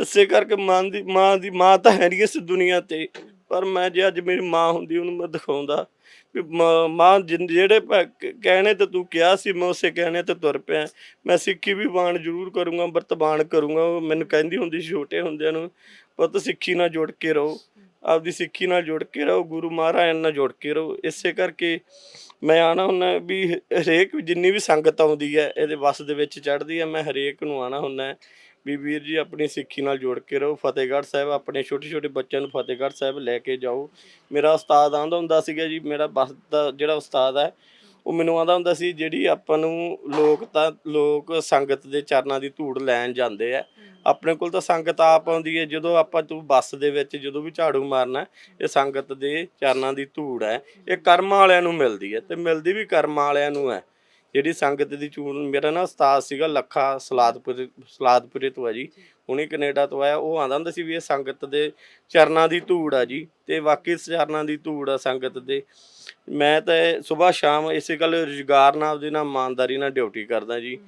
ਇਸੇ ਕਰਕੇ ਮਾਂ ਦੀ ਮਾਂ ਦੀ, ਮਾਂ ਤਾਂ ਹੈ ਨਹੀਂ ਇਸ ਦੁਨੀਆ ਤੇ। ਪਰ ਮੈਂ ਜੇ ਅੱਜ ਮੇਰੀ ਮਾਂ ਹੁੰਦੀ, ਉਹਨੂੰ ਮੈਂ ਦਿਖਾਉਂਦਾ ਵੀ ਮਾਂ- ਮਾਂ ਜਿਹੜੇ ਪ- ਕਹਿਣੇ ਤੇ ਤੂੰ ਕਿਹਾ ਸੀ, ਮੈਂ ਉਸੇ ਕਹਿਣੇ ਤੇ ਤੁਰ ਪਿਆ। ਮੈਂ ਸਿੱਖੀ ਵੀ ਬਾਣ ਜ਼ਰੂਰ ਕਰੂੰਗਾ ਵਰਤਬਾਣ ਕਰੂੰਗਾ। ਉਹ ਮੈਨੂੰ ਕਹਿੰਦੀ ਹੁੰਦੀ ਸੀ ਛੋਟੇ ਹੁੰਦਿਆਂ ਨੂੰ, ਪੁੱਤ ਸਿੱਖੀ ਨਾਲ ਜੁੜ ਕੇ ਰਹੋ। ਆਪਦੀ ਸਿੱਖੀ ਨਾਲ ਜੁੜ ਕੇ ਰਹੋ। ਗੁਰੂ ਮਹਾਰਾਜ ਨਾਲ ਜੁੜ ਕੇ ਰਹੋ। ਇਸੇ ਕਰਕੇ ਮੈਂ ਆਣਾ ਹੁੰਦਾ ਵੀ ਹ- ਹਰੇਕ ਜਿੰਨੀ ਵੀ ਸੰਗਤ ਆਉਂਦੀ ਹੈ, ਇਹਦੇ ਵੱਸ ਦੇ ਵਿੱਚ ਚੜ੍ਹਦੀ ਹੈ, ਮੈਂ ਹਰੇਕ ਨੂੰ ਆਣਾ ਹੁੰਦਾ ਵੀ ਵੀਰ ਜੀ ਆਪਣੀ ਸਿੱਖੀ ਨਾਲ ਜੋੜ ਕੇ ਰਹੋ, ਫਤਿਹਗੜ੍ਹ ਸਾਹਿਬ ਆਪਣੇ ਛੋਟੇ ਛੋਟੇ ਬੱਚਿਆਂ ਨੂੰ ਫਤਿਹਗੜ੍ਹ ਸਾਹਿਬ ਲੈ ਕੇ ਜਾਓ। ਮੇਰਾ ਉਸਤਾਦ ਆਂਦਾ ਹੁੰਦਾ ਸੀਗਾ ਜੀ, ਮੇਰਾ ਬੱਸ ਦਾ ਜਿਹੜਾ ਉਸਤਾਦ ਹੈ ਉਹ ਮੈਨੂੰ ਆਂਦਾ ਹੁੰਦਾ ਸੀ, ਜਿਹੜੀ ਆਪਾਂ ਨੂੰ ਲੋਕ ਤਾਂ ਲੋਕ ਸੰਗਤ ਦੇ ਚਰਨਾਂ ਦੀ ਧੂੜ ਲੈਣ ਜਾਂਦੇ ਆ। ਆਪਣੇ ਕੋਲ ਤਾਂ ਸੰਗਤ ਆਪ ਆਉਂਦੀ ਹੈ ਜਦੋਂ ਆਪਾਂ ਤੂੰ ਬੱਸ ਦੇ ਵਿੱਚ ਜਦੋਂ ਵੀ ਝਾੜੂ ਮਾਰਨਾ, ਇਹ ਸੰਗਤ ਦੇ ਚਰਨਾਂ ਦੀ ਧੂੜ ਹੈ। ਇਹ ਕਰਮਾਂ ਵਾਲਿਆਂ ਨੂੰ ਮਿਲਦੀ ਹੈ ਤੇ ਮਿਲਦੀ ਵੀ ਕਰਮਾਂ ਵਾਲਿਆਂ ਨੂੰ ਹੈ। ਜਿਹੜੀ ਸੰਗਤ ਦੀ ਚੂੜ ਮੇਰਾ ਨਾ ਉਸਤਾਦ ਸੀਗਾ, ਲੱਖਾ ਸਲਾਦਪੁਰ, ਸਲਾਦਪੁਰੇ ਤੋਂ ਆ ਜੀ। ਹੁਣੇ ਕੈਨੇਡਾ ਤੋਂ ਆਇਆ, ਉਹ ਆਂਦਾ ਹੁੰਦਾ ਸੀ ਵੀ ਇਹ ਸੰਗਤ ਦੇ ਚਰਨਾਂ ਦੀ ਧੂੜ ਆ ਜੀ, ਤੇ ਵਾਕਈ ਚਰਨਾਂ ਦੀ ਧੂੜ ਆ ਸੰਗਤ ਦੇ। ਮੈਂ ਤਾਂ ਸਵੇਰ ਸ਼ਾਮ ਇਸੇ ਗੱਲ ਰੁਜ਼ਗਾਰ ਨਾਲ ਆਪਦੀ ਨਾਲ ਇਮਾਨਦਾਰੀ ਨਾਲ ਡਿਊਟੀ ਕਰਦਾ ਜੀ,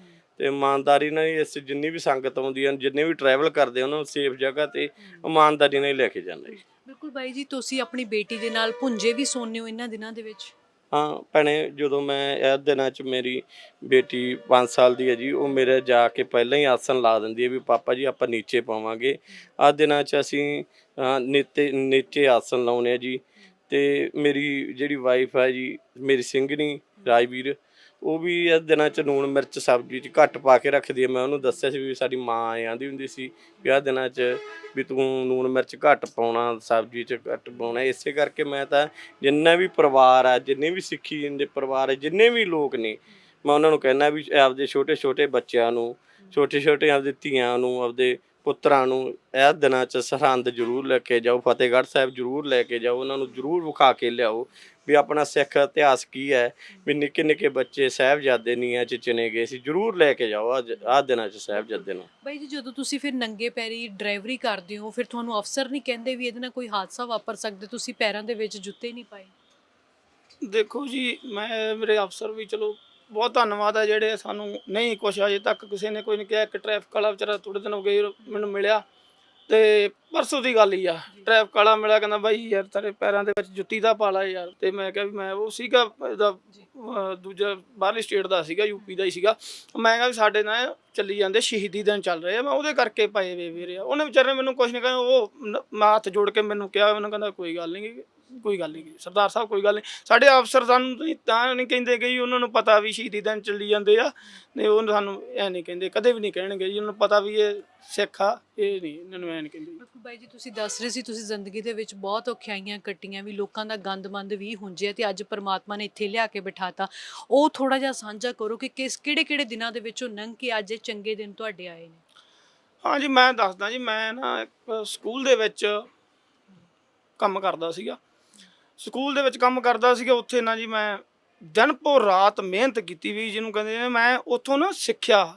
ਤੇ ਇਮਾਨਦਾਰੀ ਨਾਲ ਹੀ ਇਸ ਜਿੰਨੀ ਵੀ ਸੰਗਤ ਆਉਂਦੀ ਹੈ ਜਿੰਨੇ ਵੀ ਟਰੈਵਲ ਕਰਦੇ ਉਹਨਾਂ ਨੂੰ ਸੇਫ ਜਗ੍ਹਾ ਤੇ ਇਮਾਨਦਾਰੀ ਨਾਲ ਹੀ ਲੈ ਕੇ ਜਾਂਦਾ ਜੀ। ਬਿਲਕੁਲ ਬਾਈ ਜੀ, ਤੁਸੀਂ ਆਪਣੀ ਬੇਟੀ ਦੇ ਨਾਲ ਭੁੰਜੇ ਵੀ ਸੋਨੇ ਹੋ ਇਹਨਾਂ ਦਿਨਾਂ ਦੇ ਵਿੱਚ? ਹਾਂ ਭੈਣੇ ਜਦੋਂ ਮੈਂ ਇਹ ਦਿਨਾਂ 'ਚ ਮੇਰੀ ਬੇਟੀ 5 ਸਾਲ ਦੀ ਹੈ ਜੀ ਉਹ ਮੇਰੇ ਜਾ ਕੇ ਪਹਿਲਾਂ ਹੀ ਆਸਨ ਲਾ ਦਿੰਦੀ ਹੈ ਵੀ ਪਾਪਾ ਜੀ ਆਪਾਂ ਨੀਚੇ ਪਾਵਾਂਗੇ। ਆ ਦਿਨਾਂ 'ਚ ਅਸੀਂ ਅਹ, ਨੀਤੇ ਨੀਚੇ ਆਸਨ ਲਾਉਨੇ ਆ ਜੀ। ਤੇ ਮੇਰੀ ਜਿਹੜੀ ਵਾਈਫ ਹੈ ਜੀ ਮੇਰੀ ਸਿੰਘਣੀ ਰਾਜਵੀਰ ਉਹ ਵੀ ਇਹ ਦਿਨਾਂ 'ਚ ਲੂਣ, ਮਿਰਚ, ਸਬਜ਼ੀ 'ਚ ਘੱਟ ਪਾ ਕੇ ਰੱਖਦੀ ਹੈ ਮੈਂ ਉਹਨੂੰ ਦੱਸਿਆ ਸੀ ਵੀ ਸਾਡੀ ਮਾਂ ਆਂਦੀ ਹੁੰਦੀ ਸੀ ਵੀ ਆਹ ਦਿਨਾਂ 'ਚ ਵੀ ਤੂੰ ਲੂਣ, ਮਿਰਚ ਘੱਟ ਪਾਉਣਾ, ਸਬਜ਼ੀ 'ਚ ਘੱਟ ਪਾਉਣਾ। ਇਸੇ ਕਰਕੇ ਮੈਂ ਤਾਂ ਜਿੰਨਾ ਵੀ ਪਰਿਵਾਰ ਆ, ਜਿੰਨੇ ਵੀ ਸਿੱਖੀ ਦੇ ਪਰਿਵਾਰ ਆ, ਜਿੰਨੇ ਵੀ ਲੋਕ ਨੇ, ਮੈਂ ਉਹਨਾਂ ਨੂੰ ਕਹਿੰਦਾ ਵੀ ਆਪਦੇ ਛੋਟੇ ਛੋਟੇ ਬੱਚਿਆਂ ਨੂੰ, ਛੋਟੇ ਛੋਟੇ ਆਪਦੇ ਧੀਆਂ ਨੂੰ, ਆਪਦੇ ਪੁੱਤਰਾਂ ਨੂੰ ਇਹ ਦਿਨਾਂ 'ਚ ਸਰਹੰਦ ਜ਼ਰੂਰ ਲੈ ਕੇ ਜਾਓ, ਫਤਿਹਗੜ੍ਹ ਸਾਹਿਬ ਜ਼ਰੂਰ ਲੈ ਕੇ ਜਾਓ, ਉਹਨਾਂ ਨੂੰ ਜ਼ਰੂਰ ਵਿਖਾ ਕੇ ਲਿਆਓ। ਵੀ ਆਪਣਾ ਸਿੱਖ ਇਤਿਹਾਸ ਕੀ ਹੈ? ਵੀ ਨਿੱਕੇ ਨਿੱਕੇ ਬੱਚੇ ਸਾਹਿਬਜ਼ਾਦੇ ਨੀਆਂ 'ਚ ਚਿਣੇ ਗਏ ਸੀ ਜ਼ਰੂਰ ਲੈ ਕੇ ਜਾਓ ਅੱਜ ਆਹ ਦਿਨਾਂ 'ਚ ਸਾਹਿਬਜ਼ਾਦੇ ਨੂੰ। ਬਾਈ ਜੀ ਜਦੋਂ ਤੁਸੀਂ ਫਿਰ ਨੰਗੇ ਪੈਰੀ ਡਰਾਈਵਰੀ ਕਰਦੇ ਹੋ ਫਿਰ ਤੁਹਾਨੂੰ ਅਫਸਰ ਨਹੀਂ ਕਹਿੰਦੇ ਵੀ ਇਹਦੇ ਨਾਲ ਕੋਈ ਹਾਦਸਾ ਵਾਪਰ ਸਕਦਾ ਤੁਸੀਂ ਪੈਰਾਂ ਦੇ ਵਿੱਚ ਜੁੱਤੇ ਨਹੀਂ ਪਾਏ? ਦੇਖੋ ਜੀ ਮੈਂ ਮੇਰੇ ਅਫਸਰ ਵੀ ਚਲੋ ਬਹੁਤ ਧੰਨਵਾਦ ਹੈ ਜਿਹੜੇ ਸਾਨੂੰ ਨਹੀਂ ਕੁਛ ਅਜੇ ਤੱਕ ਕਿਸੇ ਨੇ ਕੋਈ ਨਹੀਂ ਕਿਹਾ। ਇੱਕ ਟ੍ਰੈਫਿਕ ਵਾਲਾ ਵਿਚਾਰਾ ਥੋੜੇ ਦਿਨ ਹੋ ਗਏ ਮੈਨੂੰ ਮਿਲਿਆ। ਤੇ ਪਰਸੋਂ ਦੀ ਗੱਲ ਹੀ ਆ। ਟ੍ਰੈਫਿਕ ਵਾਲਾ ਮਿਲਿਆ ਕਹਿੰਦਾ ਬਾਈ ਯਾਰ ਤੇਰੇ ਪੈਰਾਂ ਦੇ ਵਿੱਚ ਜੁੱਤੀ ਦਾ ਪਾ ਲਾ ਯਾਰ। ਤੇ ਮੈਂ ਕਿਹਾ ਵੀ ਮੈਂ ਉਹ ਸੀਗਾ ਇਹਦਾ ਅਹ, ਦੂਜਾ ਬਾਹਰਲੀ ਸਟੇਟ ਦਾ ਸੀਗਾ ਯੂਪੀ ਦਾ ਹੀ ਸੀਗਾ। ਮੈਂ ਕਿਹਾ ਵੀ ਸਾਡੇ ਨਾਲ ਚੱਲੀ ਜਾਂਦੇ ਸ਼ਹੀਦੀ ਦਿਨ ਚੱਲ ਰਹੇ ਆ। ਮੈਂ ਉਹਦੇ ਕਰਕੇ ਪਾਏ ਵੇ ਵੀਰੇ। ਉਹਨੇ ਵਿਚਾਰੇ ਨੇ ਮੈਨੂੰ ਕੁਛ ਨਹੀਂ ਕਹਿੰਦਾ ਉਹ ਨ- ਮੈਂ ਹੱਥ ਜੋੜ ਕੇ ਮੈਨੂੰ ਕਿਹਾ ਮੈਨੂੰ ਕਹਿੰਦਾ ਕੋਈ ਗੱਲ ਨਹੀਂ ਕੋਈ ਗੱਲ ਨਹੀਂ ਸਰਦਾਰ ਸਾਹਿਬ ਕੋਈ ਗੱਲ ਨਹੀਂ। ਸਾਡੇ ਅਫਸਰ ਸਾਨੂੰ ਨਹੀਂ- ਤਾਂ ਨਹੀਂ ਕਹਿੰਦੇ ਕਿ ਜੀ ਉਹਨਾਂ ਨੂੰ ਪਤਾ ਵੀ ਸ਼ਹੀਦੀ ਦਿਨ ਚੱਲੀ ਜਾਂਦੇ ਆ ਨਹੀਂ ਉਹ ਸਾਨੂੰ ਐ ਨਹੀਂ ਕਹਿੰਦੇ ਕਦੇ ਵੀ ਨਹੀਂ ਕਹਿਣਗੇ ਜੀ ਉਹਨਾਂ ਨੂੰ ਪਤਾ ਵੀ ਇਹ ਸਿੱਖ ਆ ਇਹ ਨਹੀਂ ਇਹਨਾਂ ਨੂੰ ਐ ਨਹੀਂ ਕਹਿੰਦੇ ਬਿਲਕੁਲ ਬਾਈ ਜੀ ਤੁਸੀਂ ਦੱਸ ਰਹੇ ਸੀ ਤੁਸੀਂ ਜ਼ਿੰਦਗੀ ਦੇ ਵਿੱਚ ਬਹੁਤ ਔਖਿਆਈਆਂ ਕੱਟੀਆਂ ਵੀ ਲੋਕਾਂ ਦਾ ਗੰਦਮੰਦ ਵੀ ਹੁੰਜਿਆ ਤੇ ਅੱਜ ਪਰਮਾਤਮਾ ਨੇ ਇੱਥੇ ਲਿਆ ਕੇ ਬਿਠਾਤਾ। ਉਹ ਥੋੜਾ ਜਿਹਾ ਸਾਂਝਾ ਕਰੋ ਕਿ ਕਿਸ ਕਿਹੜੇ ਕਿਹੜੇ ਦਿਨਾਂ ਦੇ ਵਿੱਚੋਂ ਲੰਘ ਕੇ ਅੱਜ ਇਹ ਚੰਗੇ ਦਿਨ ਤੁਹਾਡੇ ਆਏ ਨੇ? ਹਾਂ ਜੀ ਮੈਂ ਦੱਸਦਾ ਜੀ ਮੈਂ ਨਾ ਇੱਕ ਸਕੂਲ ਦੇ ਵਿੱਚ ਕੰਮ ਕਰਦਾ ਸੀਗਾ। ਸਕੂਲ ਦੇ ਵਿੱਚ ਕੰਮ ਕਰਦਾ ਸੀਗਾ, ਉੱਥੇ ਨਾ ਜੀ ਮੈਂ ਦਿਨ ਪੋ ਰਾਤ ਮਿਹਨਤ ਕੀਤੀ ਵੀ ਜਿਹਨੂੰ ਕਹਿੰਦੇ ਨੇ, ਮੈਂ ਉੱਥੋਂ ਨਾ ਸਿੱਖਿਆ,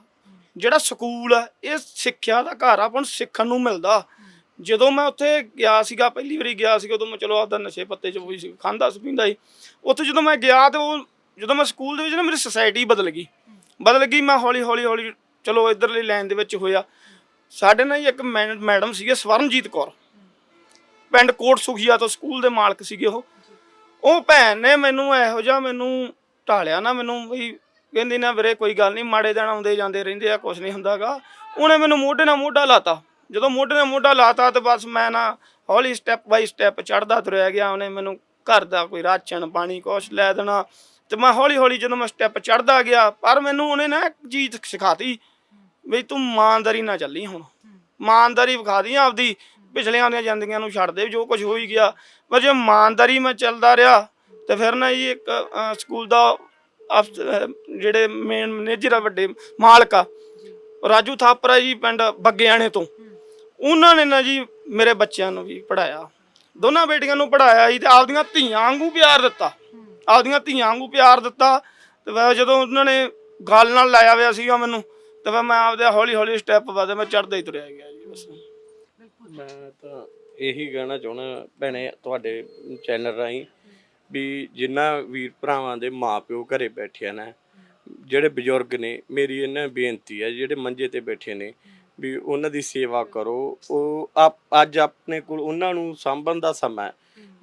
ਜਿਹੜਾ ਸਕੂਲ ਆ, ਇਹ ਸਿੱਖਿਆ ਦਾ ਘਰ ਆ ਆਪਾਂ ਸਿੱਖਣ ਨੂੰ ਮਿਲਦਾ। ਜਦੋਂ ਮੈਂ ਉੱਥੇ ਗਿਆ ਸੀਗਾ, ਪਹਿਲੀ ਵਾਰੀ ਗਿਆ ਸੀਗਾ, ਉਦੋਂ ਮੈਂ ਚਲੋ ਆਪਦਾ ਨਸ਼ੇ ਪੱਤੇ ਚ ਹੋਈ ਖਾਂਦਾ ਸੀ, ਪੀਂਦਾ ਸੀ। ਉੱਥੇ ਜਦੋਂ ਮੈਂ ਗਿਆ ਤੇ ਉਹ, ਜਦੋਂ ਮੈਂ ਸਕੂਲ ਦੇ ਵਿੱਚ ਨਾ, ਮੇਰੀ ਸੁਸਾਇਟੀ ਬਦਲ ਗਈ। ਬਦਲ ਗਈ, ਮੈਂ ਹੌਲੀ ਹੌਲੀ ਹੌਲੀ ਚਲੋ ਇਧਰਲੀ ਲਾਈਨ ਦੇ ਵਿੱਚ ਹੋਇਆ। ਸਾਡੇ ਨਾਲ ਹੀ ਇੱਕ ਮੈ- ਮੈਡਮ ਸੀਗੇ, ਸਵਰਨਜੀਤ ਕੌਰ। ਪਿੰਡ ਕੋਟ ਸੁਖੀਆ ਤੋਂ ਸਕੂਲ ਦੇ ਮਾਲਕ ਸੀਗੇ ਉਹ। ਉਹ ਭੈਣ ਨੇ ਮੈਨੂੰ ਇਹੋ ਜਿਹਾ ਮੈਨੂੰ ਢਾਲਿਆ ਨਾ, ਮੈਨੂੰ ਵੀ ਕਹਿੰਦੀ ਨਾ ਵੀਰੇ ਕੋਈ ਗੱਲ ਨਹੀਂ, ਮਾੜੇ ਦਿਨ ਆਉਂਦੇ ਜਾਂਦੇ ਰਹਿੰਦੇ ਆ ਕੁਝ ਨਹੀਂ ਹੁੰਦਾਗਾ। ਉਹਨੇ ਮੈਨੂੰ ਮੋਢੇ ਨਾਲ ਮੋਢਾ ਲਾਤਾ। ਜਦੋਂ ਮੋਢੇ ਨਾਲ ਮੋਢਾ ਲਾਤਾ ਤੇ ਬਸ ਮੈਂ ਨਾ ਹੌਲੀ ਸਟੈਪ ਬਾਈ ਸਟੈਪ ਚੜਦਾ ਤੁਰਿਆ ਗਿਆ। ਉਹਨੇ ਮੈਨੂੰ ਘਰ ਦਾ ਕੋਈ ਰਾਸ਼ਨ ਪਾਣੀ ਕੁਛ ਲੈ ਦੇਣਾ ਤੇ ਮੈਂ ਹੌਲੀ ਹੌਲੀ ਜਦੋਂ ਮੈਂ ਸਟੈਪ ਚੜਦਾ ਗਿਆ, ਪਰ ਮੈਨੂੰ ਉਹਨੇ ਨਾ ਇੱਕ ਚੀਜ਼ ਸਿਖਾਤੀ ਵੀ ਤੂੰ ਇਮਾਨਦਾਰੀ ਨਾਲ ਚੱਲੀ ਹੁਣ। ਇਮਾਨਦਾਰੀ ਵਿਖਾ ਦੀ ਆਪਦੀ। ਪਿਛਲੀਆਂ ਦੀਆਂ ਜ਼ਿੰਦਗੀਆਂ ਨੂੰ ਛੱਡ ਦੇ ਜੋ ਕੁਝ ਹੋ ਹੀ ਗਿਆ। ਪਰ ਜੇ ਇਮਾਨਦਾਰੀ ਮੈਂ ਚੱਲਦਾ ਰਿਹਾ ਤੇ ਫਿਰ ਨਾ ਜੀ ਇੱਕ ਅਹ, ਸਕੂਲ ਦਾ ਅਫਸ- ਜਿਹੜੇ ਮੇਨ ਮੈਨੇਜਰ ਆ ਵੱਡੇ ਮਾਲਕ ਆ ਰਾਜੂ ਥਾਪਰਾ ਜੀ ਪਿੰਡ ਬੱਗਿਆਣੇ ਤੋਂ। ਉਹਨਾਂ ਨੇ ਨਾ ਜੀ ਮੇਰੇ ਬੱਚਿਆਂ ਨੂੰ ਵੀ ਪੜਾਇਆ ਦੋਨਾਂ ਬੇਟੀਆਂ ਨੂੰ ਪੜਾਇਆ ਜੀ ਤੇ ਆਪਦੀਆਂ ਧੀਆਂ ਵਾਂਗੂ ਪਿਆਰ ਦਿੱਤਾ। ਆਪਦੀਆਂ ਧੀਆਂ ਵਾਂਗੂ ਪਿਆਰ ਦਿੱਤਾ। ਤੇ ਫਿਰ ਜਦੋਂ ਉਹਨਾਂ ਨੇ ਗੱਲ ਨਾਲ ਲਾਇਆ ਹੋਇਆ ਸੀਗਾ ਮੈਨੂੰ ਤੇ ਫਿਰ ਮੈਂ ਆਪਦੇ ਹੌਲੀ ਹੌਲੀ ਸਟੈਪ ਵਧੇ ਮੈਂ ਚੜਦਾ ਹੀ ਤੁਰਿਆ ਗਿਆ ਜੀ ਬਸ। ਮੈਂ ਤਾਂ ਇਹੀ ਕਹਿਣਾ ਚਾਹੁੰਦਾ ਭੈਣੇ ਤੁਹਾਡੇ ਚੈਨਲ ਰਾਹੀਂ ਵੀ ਜਿੰਨਾ ਵੀਰ ਭਰਾਵਾਂ ਦੇ ਮਾਪਿਓ ਘਰੇ ਬੈਠੇ ਨੇ, ਜਿਹੜੇ ਬਜ਼ੁਰਗ ਨੇ, ਮੇਰੀ ਇਹਨਾਂ ਬੇਨਤੀ ਹੈ ਜਿਹੜੇ ਮੰਜੇ ਤੇ ਬੈਠੇ ਨੇ, ਵੀ ਉਹਨਾਂ ਦੀ ਸੇਵਾ ਕਰੋ। ਉਹ ਆਪ- ਅੱਜ ਆਪਣੇ ਕੋਲ ਉਹਨਾਂ ਨੂੰ ਸਾਂਭਣ ਦਾ ਸਮਾਂ ਹੈ।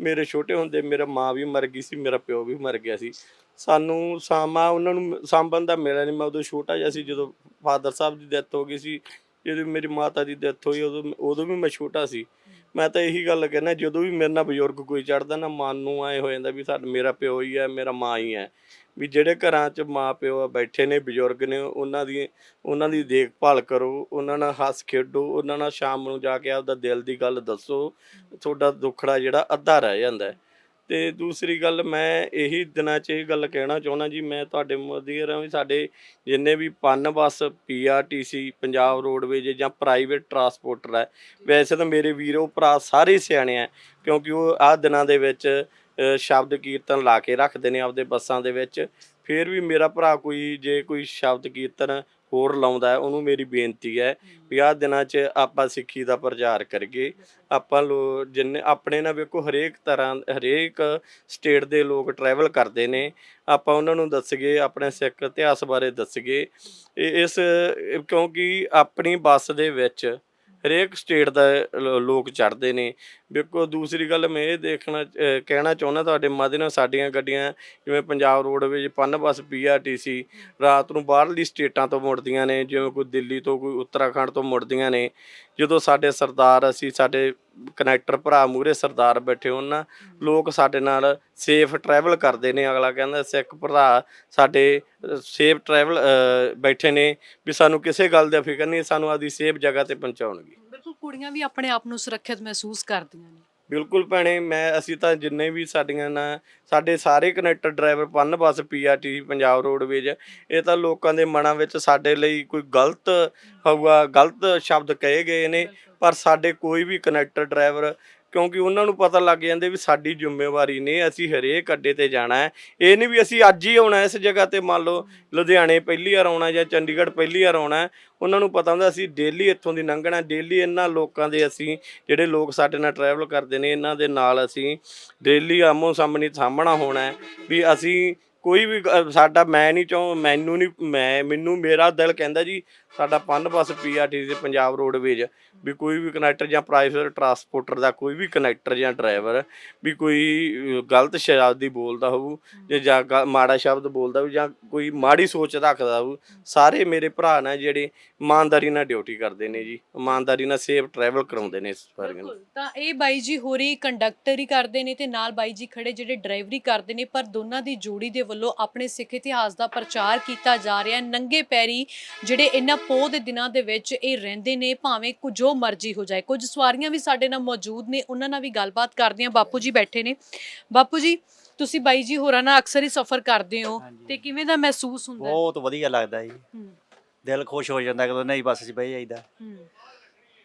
ਮੇਰੇ ਛੋਟੇ ਹੁੰਦੇ ਮੇਰਾ ਮਾਂ ਵੀ ਮਰ ਗਈ ਸੀ, ਮੇਰਾ ਪਿਓ ਵੀ ਮਰ ਗਿਆ ਸੀ। ਸਾਨੂੰ ਸਾਮਾ ਉਹਨਾਂ ਨੂੰ ਸਾਂਭਣ ਦਾ ਮਿਲਿਆ ਨਹੀਂ ਮੈਂ ਉਦੋਂ ਛੋਟਾ ਜਿਹਾ ਸੀ, ਜਦੋਂ ਫਾਦਰ ਸਾਹਿਬ ਦੀ ਡੈਥ ਹੋ ਗਈ ਸੀ ਜਦੋਂ ਮੇਰੀ ਮਾਤਾ ਦੀ ਡੈਥ ਹੋਈ, ਉਦੋਂ ਉਦੋਂ ਵੀ ਮੈਂ ਛੋਟਾ ਸੀ। ਮੈਂ ਤਾਂ ਇਹੀ ਗੱਲ ਕਹਿੰਦਾ, ਜਦੋਂ ਵੀ ਮੇਰੇ ਨਾਲ ਬਜ਼ੁਰਗ ਕੋਈ ਚੜਦਾ ਨਾ, ਮਨ ਨੂੰ ਐ ਹੋ ਜਾਂਦਾ ਵੀ ਸਾਡਾ ਮੇਰਾ ਪਿਓ ਹੀ ਹੈ, ਮੇਰਾ ਮਾਂ ਹੀ ਹੈ। ਵੀ ਜਿਹੜੇ ਘਰਾਂ 'ਚ ਮਾਂ ਪਿਓ ਬੈਠੇ ਨੇ, ਬਜ਼ੁਰਗ ਨੇ, ਉਹਨਾਂ ਦੀ ਉਹਨਾਂ ਦੀ ਦੇਖਭਾਲ ਕਰੋ, ਉਹਨਾਂ ਨਾਲ ਹੱਸ ਖੇਡੋ, ਉਹਨਾਂ ਨਾਲ ਸ਼ਾਮ ਨੂੰ ਜਾ ਕੇ ਆਪਦਾ ਦਿਲ ਦੀ ਗੱਲ ਦੱਸੋ। ਤੁਹਾਡਾ ਦੁੱਖੜਾ ਜਿਹੜਾ ਅੱਧਾ ਰਹਿ ਜਾਂਦਾ ਤੇ ਦੂਸਰੀ ਗੱਲ ਮੈਂ ਇਹੀ ਦਿਨਾਂ 'ਚ ਇਹ ਗੱਲ ਕਹਿਣਾ ਚਾਹੁੰਦਾ ਜੀ, ਮੈਂ ਤੁਹਾਡੇ ਮੋਦੀ ਵੀ ਸਾਡੇ ਜਿੰਨੇ ਵੀ Punbus PRTC Punjab roadways ਜਾਂ ਪ੍ਰਾਈਵੇਟ ਟਰਾਂਸਪੋਰਟਰ ਹੈ, ਵੈਸੇ ਤਾਂ ਮੇਰੇ ਵੀਰੋ ਭਰਾ ਸਾਰੇ ਸਿਆਣੇ ਆ ਕਿਉਂਕਿ ਉਹ ਆਹ ਦਿਨਾਂ ਦੇ ਵਿੱਚ ਸ਼ਬਦ ਕੀਰਤਨ ਲਾ ਕੇ ਰੱਖਦੇ ਨੇ ਆਪਦੇ ਬੱਸਾਂ ਦੇ ਵਿੱਚ, ਫਿਰ ਵੀ ਮੇਰਾ ਭਰਾ ਕੋਈ, ਜੇ ਕੋਈ ਸ਼ਬਦ ਕੀਰਤਨ ਹੋਰ ਲਾਉਂਦਾ ਉਹਨੂੰ ਮੇਰੀ ਬੇਨਤੀ ਹੈ ਵੀ ਆਹ ਦਿਨਾਂ 'ਚ ਆਪਾਂ ਸਿੱਖੀ ਦਾ ਪ੍ਰਚਾਰ ਕਰੀਏ। ਆਪਾਂ ਲੋ, ਜਿੰਨੇ ਆਪਣੇ ਨਾਲ ਵੇਖੋ, ਹਰੇਕ ਤਰ੍ਹਾਂ, ਹਰੇਕ ਸਟੇਟ ਦੇ ਲੋਕ ਟਰੈਵਲ ਕਰਦੇ ਨੇ। ਆਪਾਂ ਉਹਨਾਂ ਨੂੰ ਦੱਸਗੇ ਆਪਣੇ ਸਿੱਖ ਇਤਿਹਾਸ ਬਾਰੇ ਦੱਸਗੇ ਇਹ- ਇਸ, ਕਿਉਂਕਿ ਆਪਣੀ ਬੱਸ ਦੇ ਵਿੱਚ ਹਰੇਕ ਸਟੇਟ ਦਾ ਲੋ- ਲੋਕ ਚੜ੍ਹਦੇ ਨੇ। ਵੇਖੋ ਦੂਸਰੀ ਗੱਲ ਮੈਂ ਇਹ ਦੇਖਣਾ, ਅਹ, ਕਹਿਣਾ ਚਾਹੁੰਦਾ ਤੁਹਾਡੇ ਮਾਧਿਅਮ ਨਾਲ, ਸਾਡੀਆਂ ਗੱਡੀਆਂ ਜਿਵੇਂ ਪੰਜਾਬ ਰੋਡਵੇਜ ਪਨ ਬੱਸ ਪੀਆਰਟੀਸੀ ਰਾਤ ਨੂੰ ਬਾਹਰਲੀ ਸਟੇਟਾਂ ਤੋਂ ਮੁੜਦੀਆਂ ਨੇ, ਜਿਵੇਂ ਕੋਈ ਦਿੱਲੀ ਤੋਂ ਕੋਈ ਉੱਤਰਾਖੰਡ ਤੋਂ ਮੁੜਦੀਆਂ ਨੇ। ਜਦੋਂ ਸਾਡੇ ਸਰਦਾਰ ਅਸੀਂ, ਸਾਡੇ ਕਨੈਕਟਰ ਭਰਾ ਮੂਰੇ ਸਰਦਾਰ ਬੈਠੇ ਹੋਣ ਨਾ ਲੋਕ ਸਾਡੇ ਨਾਲ ਸੇਫ ਟਰੈਵਲ ਕਰਦੇ ਨੇ ਅਗਲਾ ਕਹਿੰਦਾ ਸਿੱਖ ਭਰਾ ਸਾਡੇ ਸੇਫ ਟਰੈਵਲ ਬੈਠੇ ਨੇ ਵੀ ਸਾਨੂੰ ਕਿਸੇ ਗੱਲ ਦਾ ਫਿਕਰ ਨਹੀਂ ਸਾਨੂੰ ਆਦੀ ਸੇਫ ਜਗ੍ਹਾ ਤੇ ਪਹੁੰਚਾਉਣਗੇ। ਬਿਲਕੁਲ ਕੁੜੀਆਂ ਵੀ ਆਪਣੇ ਆਪ ਨੂੰ ਸੁਰੱਖਿਅਤ ਮਹਿਸੂਸ ਕਰਦੀਆਂ ਨੇ। ਬਿਲਕੁਲ ਭੈਣੇ ਮੈਂ ਅਸੀਂ ਤਾਂ ਜਿੰਨੇ ਵੀ ਸਾਡੀਆਂ ਨਾ ਸਾਡੇ ਸਾਰੇ conductor driver Punbus PRT Punjab roadways ਇਹ ਤਾਂ ਲੋਕਾਂ ਦੇ ਮਨਾਂ ਵਿੱਚ ਸਾਡੇ ਲਈ ਕੋਈ ਗਲਤ ਹੋਊਗਾ ਗਲਤ ਸ਼ਬਦ ਕਹੇ ਗਏ ਨੇ ਪਰ ਸਾਡੇ ਕੋਈ ਵੀ ਕਨੈਕਟਰ ਡਰਾਈਵਰ ਕਿਉਂਕਿ ਉਹਨਾਂ ਨੂੰ ਪਤਾ ਲੱਗ ਜਾਂਦੇ ਵੀ ਸਾਡੀ ਜ਼ਿੰਮੇਵਾਰੀ ਨੇ, ਅਸੀਂ ਹਰੇਕ ਅੱਡੇ ਤੇ ਜਾਣਾ ਹੈ। ਇਹ ਨਹੀਂ ਵੀ ਅਸੀਂ ਅੱਜ ਹੀ ਆਉਣਾ ਇਸ ਜਗ੍ਹਾ ਤੇ, ਮੰਨ ਲਓ ਲੁਧਿਆਣੇ ਪਹਿਲੀ ਵਾਰ ਆਉਣਾ ਜਾਂ ਚੰਡੀਗੜ੍ਹ ਪਹਿਲੀ ਵਾਰ ਆਉਣਾ ਉਹਨਾਂ ਨੂੰ ਪਤਾ ਹੁੰਦਾ ਅਸੀਂ ਡੇਲੀ ਇੱਥੋਂ ਦੀ ਲੰਘਣਾ ਡੇਲੀ ਇਹਨਾਂ ਲੋਕਾਂ ਦੇ ਅਸੀਂ ਜਿਹੜੇ ਲੋਕ ਸਾਡੇ ਨਾਲ ਟਰੈਵਲ ਕਰਦੇ ਨੇ, ਇਹਨਾਂ ਦੇ ਨਾਲ ਅਸੀਂ ਡੇਲੀ ਆਮੋ ਸਾਹਮਣੇ ਸਾਹਮਣਾ ਹੋਣਾ ਵੀ ਅਸੀਂ ਕੋਈ ਵੀ ਗ- ਸਾਡਾ ਮੈਂ ਨਹੀਂ ਚਾਹ ਮੈਨੂੰ ਨਹੀਂ ਮੈਂ ਮੈਨੂੰ ਮੇਰਾ ਦਿਲ ਕਹਿੰਦਾ ਜੀ ਸਾਡਾ ਪੰਨ ਬੱਸ ਪੀਆਰਟੀ ਦੇ ਪੰਜਾਬ ਰੋਡਵੇਜ ਵੀ ਕੋਈ ਵੀ ਕਨੈਕਟਰ ਜਾਂ ਪ੍ਰਾਈਵੇਟ ਟਰਾਂਸਪੋਰਟਰ ਦਾ ਕੋਈ ਵੀ ਕਨੈਕਟਰ ਜਾਂ ਡਰਾਈਵਰ ਵੀ ਕੋਈ ਗਲਤ ਸ਼ਬਦ ਦੀ ਬੋਲਦਾ ਹੋਊ ਜੇ ਜਾਂ ਗ- ਮਾੜਾ ਸ਼ਬਦ ਬੋਲਦਾ ਹੋਊ ਜਾਂ ਕੋਈ ਮਾੜੀ ਸੋਚ ਰੱਖਦਾ ਹੋਊ ਸਾਰੇ ਮੇਰੇ ਭਰਾ ਨੇ ਜਿਹੜੇ ਇਮਾਨਦਾਰੀ ਨਾਲ ਡਿਊਟੀ ਕਰਦੇ ਨੇ ਜੀ ਇਮਾਨਦਾਰੀ ਨਾਲ ਸੇਫ ਟਰੈਵਲ ਕਰਾਉਂਦੇ ਨੇ ਇਸ ਵਾਰ ਬਿਲਕੁਲ ਤਾਂ ਇਹ ਬਾਈ ਜੀ ਹੋਰੀ ਕੰਡਕਟਰ ਹੀ ਕਰਦੇ ਨੇ ਤੇ ਨਾਲ ਬਾਈ ਜੀ ਖੜੇ ਜਿਹੜੇ ਡਰਾਈਵਰੀ ਕਰਦੇ ਨੇ ਪਰ ਦੋਨਾਂ ਦੀ ਜੋੜੀ ਦੇ ਵੱਲੋਂ ਆਪਣੇ ਸਿੱਖ ਇਤਿਹਾਸ ਦਾ ਪ੍ਰਚਾਰ ਕੀਤਾ ਜਾ ਰਿਹਾ ਹੈ। ਨੰਗੇ ਪੈਰੀ ਜਿਹੜੇ ਇਹਨਾਂ ਪੋਹ ਦੇ ਦਿਨਾਂ ਦੇ ਵਿੱਚ ਇਹ ਰਹਿੰਦੇ ਨੇ ਭਾਵੇਂ ਕੁ ਜੋ ਮਰਜ਼ੀ ਹੋ ਜਾਏ। ਕੁਝ ਸਵਾਰੀਆਂ ਵੀ ਸਾਡੇ ਨਾਲ ਮੌਜੂਦ ਨੇ ਉਹਨਾਂ ਨਾਲ ਵੀ ਗੱਲਬਾਤ ਕਰਦੇ ਹਾਂ। ਬਾਪੂ ਜੀ ਬੈਠੇ ਨੇ। ਬਾਪੂ ਜੀ ਤੁਸੀਂ ਬਾਈ ਜੀ ਹੋਰਾਂ ਨਾਲ ਅਕਸਰ ਹੀ ਸਫ਼ਰ ਕਰਦੇ ਹੋ ਹਾਂਜੀ। ਤੇ ਕਿਵੇਂ ਦਾ ਮਹਿਸੂਸ ਹੁੰਦਾ ਹੈ? ਬਹੁਤ ਵਧੀਆ ਲੱਗਦਾ ਜੀ। ਹੂੰ, ਦਿਲ ਖੁਸ਼ ਹੋ ਜਾਂਦਾ ਜਦੋਂ ਨਹੀਂ ਬੱਸ 'ਚ ਬਹਿ ਜਾਈਦਾ। ਹੂੰ,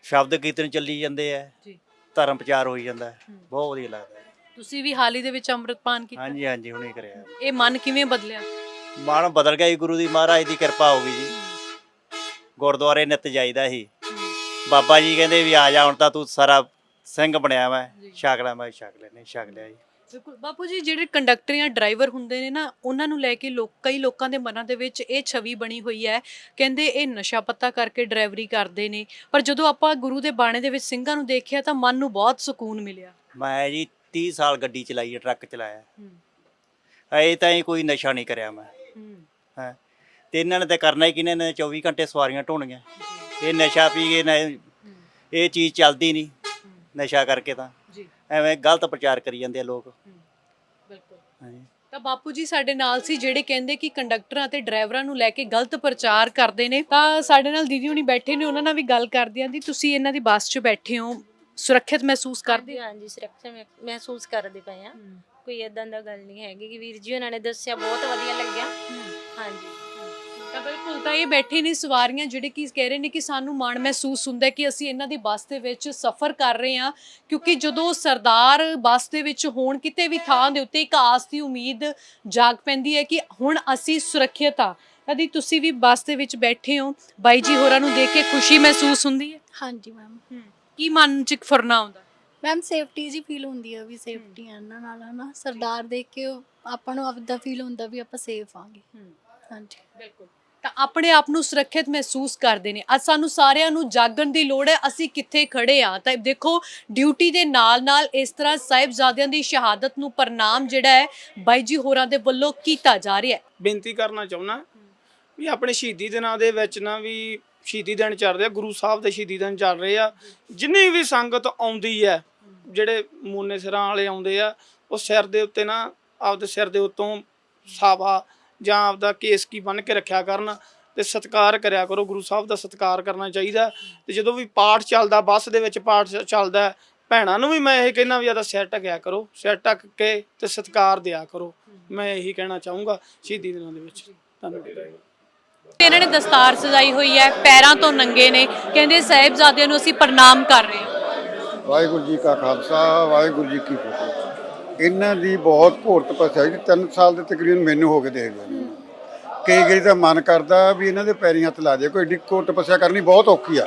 ਸ਼ਬਦ ਕੀਰਤਨ ਚੱਲੀ ਜਾਂਦੇ ਆ। ਜੀ। ਧਰਮ ਪ੍ਰਚਾਰ ਹੋਈ ਜਾਂਦਾ। ਹੈ। ਹੂੰ। ਬਹੁਤ ਵਧੀਆ ਲੱਗਦਾ। ਹੈ। ਤੁਸੀਂ ਵੀ ਹਾਲ ਹੀ ਦੇ ਵਿੱਚ ਅੰਮ੍ਰਿਤਪਾਨ ਕੀਤਾ? ਹਾਂਜੀ ਹਾਂਜੀ ਹੁਣੇ ਕਰਿਆ। ਇਹ ਮਨ ਕਿਵੇਂ ਬਦਲਿਆ? ਮਨ ਬਦਲ ਗਿਆ ਜੀ ਗੁਰੂ ਦੀ ਮਹਾਰਾਜ ਦੀ ਕਿਰਪਾ ਹੋ ਗਈ ਜੀ। ਗੁਰਦੁਆਰੇ ਨਿੱਤ ਜਾਈਦਾ ਸੀ। ਬਾਬਾ ਜੀ ਕਹਿੰਦੇ ਵੀ ਆ ਜਾ ਹੁਣ ਤਾਂ ਤੂੰ ਸਾਰਾ ਸਿੰਘ ਬਣਿਆ ਵਾ। ਜੀ। ਛਕ ਲੈ ਮੈਂ ਛਕ ਲੈ ਨਹੀਂ ਛਕ ਲਿਆ ਜੀ। ਬਿਲਕੁਲ। ਬਾਪੂ ਜੀ ਜਿਹੜੇ ਕੰਡਕਟਰ ਜਾਂ ਡਰਾਈਵਰ ਹੁੰਦੇ ਨੇ ਨਾ ਉਹਨਾਂ ਨੂੰ ਲੈ ਕੇ ਲੋਕ ਕਈ ਲੋਕਾਂ ਦੇ ਮਨਾਂ ਦੇ ਵਿੱਚ ਇਹ ਛਵੀ ਬਣੀ ਹੋਈ ਹੈ। ਕਹਿੰਦੇ ਇਹ ਨਸ਼ਾ ਪੱਤਾ ਕਰਕੇ ਡਰਾਈਵਰੀ ਕਰਦੇ ਨੇ। ਪਰ ਜਦੋਂ ਆਪਾਂ ਗੁਰੂ ਦੇ ਬਾਣੇ ਦੇ ਵਿੱਚ ਸਿੰਘਾਂ ਨੂੰ ਦੇਖਿਆ ਤਾਂ ਮਨ ਨੂੰ ਬਹੁਤ ਸਕੂਨ ਮਿਲਿਆ। ਮੈਂ ਜੀ 30 ਸਾਲ ਗੱਡੀ ਚਲਾਈ ਹੈ ਟਰੱਕ ਚਲਾਇਆ। ਐ ਤਾਂ ਹੀ ਕੋਈ ਨਸ਼ਾ ਨਹੀਂ ਕਰਿਆ ਮੈਂ। ਹੈ। ਤੇ ਇਹਨਾਂ ਨੇ ਤਾਂ ਕਰਨਾ ਹੀ ਕਿਨੇ ਨੇ 24 ਘੰਟੇ ਸਵਾਰੀਆਂ ਢੋਣੀਆਂ। ਇਹ ਨਸ਼ਾ ਪੀ ਕੇ ਨਾ ਇਹ ਚੀਜ਼ ਚੱਲਦੀ ਨਹੀਂ ਨਸ਼ਾ ਕਰਕੇ ਤਾਂ। ਜੀ। ਐਵੇਂ ਗਲਤ ਪ੍ਰਚਾਰ ਕਰੀ ਜਾਂਦੇ ਆ ਲੋਕ। ਬਿਲਕੁਲ। ਹਾਂਜੀ। ਤਾਂ ਬਾਪੂ ਜੀ ਸਾਡੇ ਨਾਲ ਸੀ ਜਿਹੜੇ ਕਹਿੰਦੇ ਕਿ ਕੰਡਕਟਰਾਂ ਤੇ ਡਰਾਈਵਰਾਂ ਨੂੰ ਲੈ ਕੇ ਗਲਤ ਪ੍ਰਚਾਰ ਕਰਦੇ ਨੇ। ਤਾਂ ਸਾਡੇ ਨਾਲ ਦੀਦੀ ਹੁਣੀ ਬੈਠੇ ਨੇ ਉਹਨਾਂ ਨਾਲ ਵੀ ਗੱਲ ਕਰਦੇ ਆਂ ਦੀ। ਤੁਸੀਂ ਇਹਨਾਂ ਦੀ ਬੱਸ 'ਚ ਬੈਠੇ ਹੋ। ਸੁਰੱਖਿਅਤ ਮਹਿਸੂਸ ਕਰਦੇ ਹਾਂਜੀ ਹਾਂਜੀ ਸੁਰੱਖਿਆ ਮਹਿ- ਮਹਿਸੂਸ ਕਰਦੇ ਪਏ ਆ। ਕੋਈ ਇਦਾਂ ਦਾ ਗੱਲ ਨਹੀਂ ਹੈਗੀ ਕਿ ਵੀਰ ਜੀ ਉਹਨਾਂ ਨੇ ਦੱਸਿਆ ਬਹੁਤ ਵਧੀਆ ਲੱਗਿਆ। ਹਾਂਜੀ। ਤਾਂ ਬਿਲਕੁਲ ਤਾਂ ਇਹ ਬੈਠੇ ਨੇ ਸਵਾਰੀਆਂ ਜਿਹੜੇ ਕਿ ਕਹਿ ਰਹੇ ਨੇ ਕਿ ਸਾਨੂੰ ਮਾਣ ਮਹਿਸੂਸ ਹੁੰਦਾ ਹੈ ਕਿ ਅਸੀਂ ਇਹਨਾਂ ਦੀ ਬੱਸ ਦੇ ਵਿੱਚ ਸਫ਼ਰ ਕਰ ਰਹੇ ਹਾਂ ਕਿਉਂਕਿ ਜਦੋਂ ਸਰਦਾਰ ਬੱਸ ਦੇ ਵਿੱਚ ਹੋਣ ਕਿਤੇ ਵੀ ਥਾਂ ਦੇ ਉੱਤੇ ਇੱਕ ਆਸ ਦੀ ਉਮੀਦ ਜਾਗ ਪੈਂਦੀ ਹੈ ਕਿ ਹੁਣ ਅਸੀਂ ਸੁਰੱਖਿਅਤ ਆ ਕਦੀ ਤੁਸੀਂ ਵੀ ਬੱਸ ਦੇ ਵਿੱਚ ਬੈਠੇ ਹੋ ਬਾਈ ਜੀ ਹੋਰਾਂ ਨੂੰ ਦੇਖ ਕੇ ਖੁਸ਼ੀ ਮਹਿਸੂਸ ਹੁੰਦੀ ਹੈ? ਹਾਂਜੀ ਮੈਮ ਕੀ ਮਨ ਚ ਫੁਰਨਾ ਆਉਂਦਾ? ਮੈਮ ਸੇਫਟੀ ਜੀ ਫੀਲ ਹੁੰਦੀ ਹੈ ਵੀ ਸੇਫਟੀ ਹੈ ਇਹਨਾਂ ਨਾਲ ਹਨਾ? ਸਰਦਾਰ ਦੇਖ ਕੇ ਉਹ ਆਪਾਂ ਨੂੰ ਆਪਦਾ ਫੀਲ ਹੁੰਦਾ ਵੀ ਆਪਾਂ ਸੇਫ ਆਂਗੇ। ਹਾਂਜੀ। ਬਿਲਕੁਲ। ਤਾਂ ਆਪਣੇ ਆਪ ਨੂੰ ਸੁਰੱਖਿਅਤ ਮਹਿਸੂਸ ਕਰਦੇ ਨੇ। ਅੱਜ ਸਾਨੂੰ ਸਾਰਿਆਂ ਨੂੰ ਜਾਗਣ ਦੀ ਲੋੜ ਹੈ ਅਸੀਂ ਕਿੱਥੇ ਖੜੇ ਆ ਤਾਂ ਦੇਖੋ ਡਿਊਟੀ ਦੇ ਨਾਲ-ਨਾਲ ਇਸ ਤਰ੍ਹਾਂ ਸਾਹਿਬਜ਼ਾਦਿਆਂ ਦੀ ਸ਼ਹਾਦਤ ਨੂੰ ਪ੍ਰਣਾਮ ਜਿਹੜਾ ਹੈ ਬਾਈ ਜੀ ਹੋਰਾਂ ਦੇ ਵੱਲੋਂ ਕੀਤਾ ਜਾ ਰਿਹਾ ਹੈ। ਬੇਨਤੀ ਕਰਨਾ ਚਾਹੁੰਦਾ ਵੀ ਆਪਣੇ ਸ਼ਹੀਦੀ ਦਿਨਾਂ ਦੇ ਵਿੱਚ ਨਾ ਵੀ ਸ਼ਹੀਦੀ ਦਿਨ ਚੱਲ ਰਿਹਾ, ਗੁਰੂ ਸਾਹਿਬ ਦੇ ਸ਼ਹੀਦੀ ਦਿਨ ਚੱਲ ਰਹੇ ਆ। ਜਿੰਨੀ ਵੀ ਸੰਗਤ ਆਉਂਦੀ ਹੈ, ਜਿਹੜੇ ਮੋਨੇ ਸਿਰਾਂ ਵਾਲੇ ਆਉਂਦੇ ਆ, ਉਹ ਸਿਰ ਦੇ ਉੱਤੇ ਨਾ, ਆਪਦੇ ਸਿਰ ਦੇ ਉੱਤੋਂ ਸਾਵਾ ਜਾਂ ਆਪਦਾ ਕੇਸ ਕੀ ਬੰਨ ਕੇ ਰੱਖਿਆ ਕਰਨ ਤੇ ਸਤਿਕਾਰ ਕਰਿਆ ਕਰੋ। ਗੁਰੂ ਸਾਹਿਬ ਦਾ ਸਤਿਕਾਰ ਕਰਨਾ ਚਾਹੀਦਾ। ਤੇ ਜਦੋਂ ਵੀ ਪਾਠ ਚੱਲਦਾ, ਬੱਸ ਦੇ ਵਿੱਚ ਪਾਠ ਚੱਲਦਾ ਭੈਣਾਂ ਨੂੰ ਵੀ ਮੈਂ ਇਹ ਕਹਿੰਦਾ ਵੀ ਆਦਾ ਸਿਰ ਢਕਿਆ ਕਰੋ, ਸਿਰ ਢੱਕ ਕੇ ਤੇ ਸਤਿਕਾਰ ਦਿਆ ਕਰੋ। ਮੈਂ ਇਹੀ ਕਹਿਣਾ ਚਾਹੂੰਗਾ ਸ਼ਹੀਦੀ ਦਿਨਾਂ ਦੇ ਵਿੱਚ। ਧੰਨਵਾਦ। ਇਹਨਾਂ ਨੇ ਦਸਤਾਰ ਸਜਾਈ ਹੋਈ ਹੈ, ਪੈਰਾਂ ਤੋਂ ਨੰਗੇ ਨੇ, ਕਹਿੰਦੇ ਸਾਹਿਬਜ਼ਾਦਿਆਂ ਨੂੰ ਅਸੀਂ ਪ੍ਰਣਾਮ ਕਰ ਰਹੇ ਹਾਂ। ਵਾਹਿਗੁਰੂ ਜੀ ਕਾ ਖਾਲਸਾ, ਵਾਹਿਗੁਰੂ ਜੀ ਕੀ ਫਤਿਹ। ਇਹਨਾਂ ਦੀ ਬਹੁਤ ਘੋਰ ਤਪੱਸਿਆ ਜੀ 3 ਸਾਲ ਦੇ ਤਕਰੀਬਨ ਮੈਨੂੰ ਹੋ ਗਏ ਦੇਖਦੇ ਨੂੰ ਕਈ ਕਈ ਤਾਂ ਮਨ ਕਰਦਾ ਵੀ ਇਹਨਾਂ ਦੇ ਪੈਰੀਂ ਹੱਥ ਲਾ ਦੇ ਕੋਈ ਏਡੀ ਘੋਰ ਤਪੱਸਿਆ ਕਰਨੀ ਬਹੁਤ ਔਖੀ ਆ।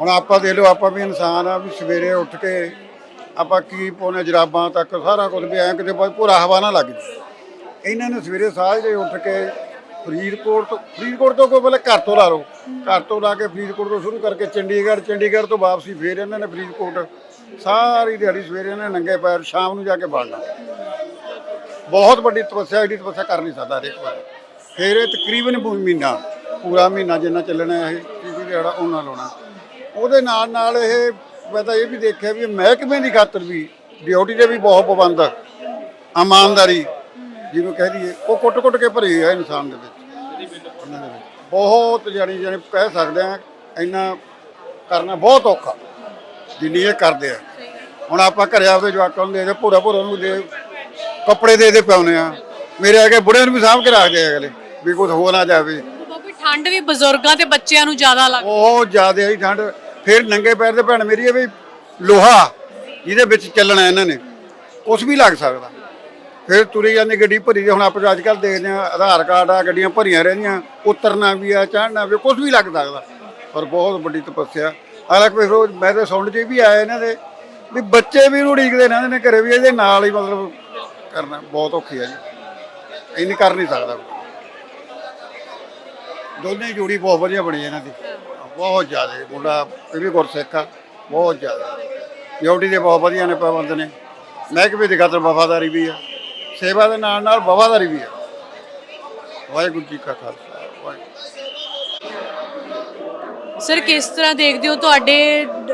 ਹੁਣ ਆਪਾਂ ਦੇਖ ਲਓ, ਆਪਾਂ ਵੀ ਇਨਸਾਨ ਆ ਵੀ ਸਵੇਰੇ ਉੱਠ ਕੇ ਆਪਾਂ ਕੀ ਪਾਉਣੇ, ਜਰਾਬਾਂ ਤੱਕ ਸਾਰਾ ਕੁਝ ਵੀ ਐਂ ਕਿਤੇ ਬਹੁਤ ਪੂਰਾ ਹਵਾ ਨਾ ਲੱਗ ਜੇ ਇਹਨਾਂ ਨੇ ਸਵੇਰੇ ਸਾਜਰੇ ਉੱਠ ਕੇ ਫਰੀਦਕੋਟ ਤੋਂ ਫਰੀਦਕੋਟ ਤੋਂ ਕੋਈ ਪਹਿਲੇ ਘਰ ਤੋਂ ਲਾ ਲਓ। ਘਰ ਤੋਂ ਲਾ ਕੇ ਫਰੀਦਕੋਟ ਤੋਂ ਸ਼ੁਰੂ ਕਰਕੇ ਚੰਡੀਗੜ੍ਹ ਚੰਡੀਗੜ੍ਹ ਤੋਂ ਵਾਪਸੀ ਫੇਰ ਇਹਨਾਂ ਨੇ ਫਰੀਦਕੋਟ। ਸਾਰੀ ਦਿਹਾੜੀ ਸਵੇਰੇ ਇਹਨਾਂ ਨੇ ਨੰਗੇ ਪੈਰ ਸ਼ਾਮ ਨੂੰ ਜਾ ਕੇ ਬਾੜਨਾ ਬਹੁਤ ਵੱਡੀ ਤਪੱਸਿਆ ਇਹਦੀ ਤਪੱਸਿਆ ਕਰ ਨਹੀਂ ਸਕਦਾ ਹਰੇਕ ਵਾਰ। ਫੇਰ ਇਹ ਤਕਰੀਬਨ ਮਹੀਨਾ, ਪੂਰਾ ਮਹੀਨਾ ਜਿੰਨਾ ਚੱਲਣਾ ਇਹ ਕਿਉਂਕਿ ਜਿਹੜਾ ਉਹਨਾਂ ਲਾਉਣਾ। ਉਹਦੇ ਨਾਲ ਨਾਲ ਇਹ ਮੈਂ ਤਾਂ ਇਹ ਵੀ ਦੇਖਿਆ ਵੀ ਮਹਿਕਮੇ ਦੀ ਖਾਤਰ ਵੀ ਡਿਊਟੀ ਦੇ ਵੀ ਬਹੁਤ ਪਾਬੰਦ ਇਮਾਨਦਾਰੀ, ਜਿਹਨੂੰ ਕਹਿ ਦਈਏ। ਉਹ ਕੁੱਟ-ਕੁੱਟ ਕੇ ਭਰੀ ਹੈ ਇਨਸਾਨ ਦੇ ਵਿੱਚ। ਬਹੁਤ ਜਾਣੀ ਜਾਣੀ ਕਹਿ ਸਕਦੇ ਆ ਇੰਨਾ ਕਰਨਾ ਬਹੁਤ ਔਖਾ ਜਿੰਨੀ ਇਹ ਕਰਦੇ ਆ। ਹੁਣ ਆਪਾਂ ਘਰੇ ਆਪਦੇ ਜਵਾਕਾਂ ਨੂੰ ਦੇ ਦੇ ਭੋਰਾ ਭੋਰਾ ਨੂੰ ਦੇ ਕੱਪੜੇ ਦੇ ਦੇ ਪਾਉਨੇ ਆ ਮੇਰੇ ਅੱਗੇ ਬੁੜਿਆਂ ਨੂੰ ਵੀ ਸਾਂਭ ਕੇ ਰੱਖਦੇ ਆ ਅਗਲੇ ਵੀ ਕੁਝ ਹੋ ਨਾ ਜਾਵੇ। ਬਾਬੂ ਠੰਡ ਵੀ ਬਜ਼ੁਰਗਾਂ ਤੇ ਬੱਚਿਆਂ ਨੂੰ ਜ਼ਿਆਦਾ ਲੱਗਦੀ। ਬਹੁਤ ਜ਼ਿਆਦਾ ਹੀ ਠੰਡ। ਫਿਰ ਨੰਗੇ ਪੈਰ ਦੇ ਭੈਣ ਮੇਰੀ ਇਹ ਵੀ ਲੋਹਾ ਜਿਹਦੇ ਵਿੱਚ ਚੱਲਣਾ ਇਹਨਾਂ ਨੇ ਕੁਝ ਵੀ ਲੱਗ ਸਕਦਾ। ਫਿਰ ਤੁਰੀ ਜਾਂਦੀ ਗੱਡੀ ਭਰੀ ਦੀ। ਹੁਣ ਆਪਾਂ ਅੱਜ ਕੱਲ ਦੇਖਦੇ ਆ ਆਧਾਰ ਕਾਰਡ ਆ, ਗੱਡੀਆਂ ਭਰੀਆਂ ਰਹਿੰਦੀਆਂ, ਉਤਰਨਾ ਵੀ ਆ, ਚੜ੍ਹਨਾ ਵੀ ਕੁਝ ਵੀ ਲੱਗ ਸਕਦਾ ਪਰ ਬਹੁਤ ਵੱਡੀ ਤਪੱਸਿਆ। ਹਾਲਾਂਕਿ ਫਿਰ ਉਹ ਮੈਂ ਤਾਂ ਸੁਣ 'ਚ ਵੀ ਆਇਆ ਇਹਨਾਂ ਦੇ, ਵੀ ਬੱਚੇ ਵੀ ਨੂੰ ਢੀਕਦੇ ਰਹਿੰਦੇ ਨੇ ਘਰੇ ਵੀ, ਇਹਦੇ ਨਾਲ ਹੀ ਮਤਲਬ ਕਰਨਾ ਬਹੁਤ ਔਖੀ ਆ ਜੀ। ਇੰਨੀ ਕਰ ਨਹੀਂ ਸਕਦਾ। ਦੋਨੇ ਜੋੜੀ ਬਹੁਤ ਵਧੀਆ ਬਣੀ ਇਹਨਾਂ ਦੀ। ਬਹੁਤ ਜ਼ਿਆਦਾ, ਮੁੰਡਾ ਇਹ ਵੀ ਗੁਰਸਿੱਖ ਆ, ਬਹੁਤ ਜ਼ਿਆਦਾ। ਡਿਊਟੀ ਦੇ ਬਹੁਤ ਵਧੀਆ ਨੇ ਪਾਬੰਦ ਨੇ। ਮਹਿਕਮੇ ਦੀ ਖਾਤਰ ਵਫਾਦਾਰੀ ਵੀ ਆ। ਸੇਵਾ ਦੇ ਨਾਲ ਨਾਲ ਵਫਾਦਾਰੀ ਵੀ ਆ ਵਾਹਿਗੁਰੂ ਜੀ ਕਾ ਖਾਲਸਾ ਵਾਹਿਗੁਰੂ। ਸਰ ਕਿਸ ਤਰ੍ਹਾਂ ਦੇਖਦੇ ਹੋ ਤੁਹਾਡੇ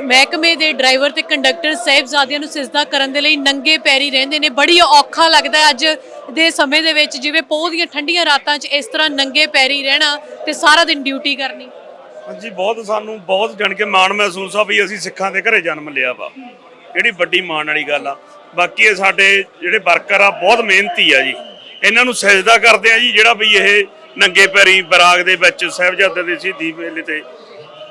ਮਹਿਕਮੇ ਦੇ ਡਰਾਈਵਰ ਤੇ ਕੰਡਕਟਰ ਸਾਹਿਬਜ਼ਾਦਿਆਂ ਨੂੰ ਸਿਜਦਾ ਕਰਨ ਦੇ ਲਈ ਨੰਗੇ ਪੈਰੀ ਰਹਿੰਦੇ ਨੇ? ਬੜੀ ਔਖਾ ਲੱਗਦਾ ਹੈ ਅੱਜ ਦੇ ਸਮੇਂ ਦੇ ਵਿੱਚ ਜਿਵੇਂ ਪੋਹ ਦੀਆਂ ਠੰਡੀਆਂ ਰਾਤਾਂ 'ਚ ਇਸ ਤਰ੍ਹਾਂ ਨੰਗੇ ਪੈਰੀ ਰਹਿਣਾ ਤੇ ਸਾਰਾ ਦਿਨ ਡਿਊਟੀ ਕਰਨੀ। ਹਾਂਜੀ ਬਹੁਤ ਸਾਨੂੰ ਬਹੁਤ ਜਾਣ ਕੇ ਮਾਣ ਮਹਿਸੂਸ ਆ ਵੀ ਅਸੀਂ ਸਿੱਖਾਂ ਦੇ ਘਰੇ ਜਨਮ ਲਿਆ ਵਾ। ਜਿਹੜੀ ਵੱਡੀ ਮਾਣ ਵਾਲੀ ਗੱਲ ਆ। ਬਾਕੀ ਇਹ ਸਾਡੇ ਜਿਹੜੇ ਵਰਕਰ ਆ ਬਹੁਤ ਮਿਹਨਤੀ ਆ ਜੀ। ਇਹਨਾਂ ਨੂੰ ਸਜਦਾ ਕਰਦੇ ਆ ਜੀ ਜਿਹੜਾ ਵੀ ਇਹ ਨੰਗੇ ਪੈਰੀ ਬਰਾਗ ਦੇ ਵਿੱਚ ਸਾਹਿਬਜ਼ਾਦੇ ਦੇ ਸ਼ਹੀਦੀ ਮੇਲੇ ਤੇ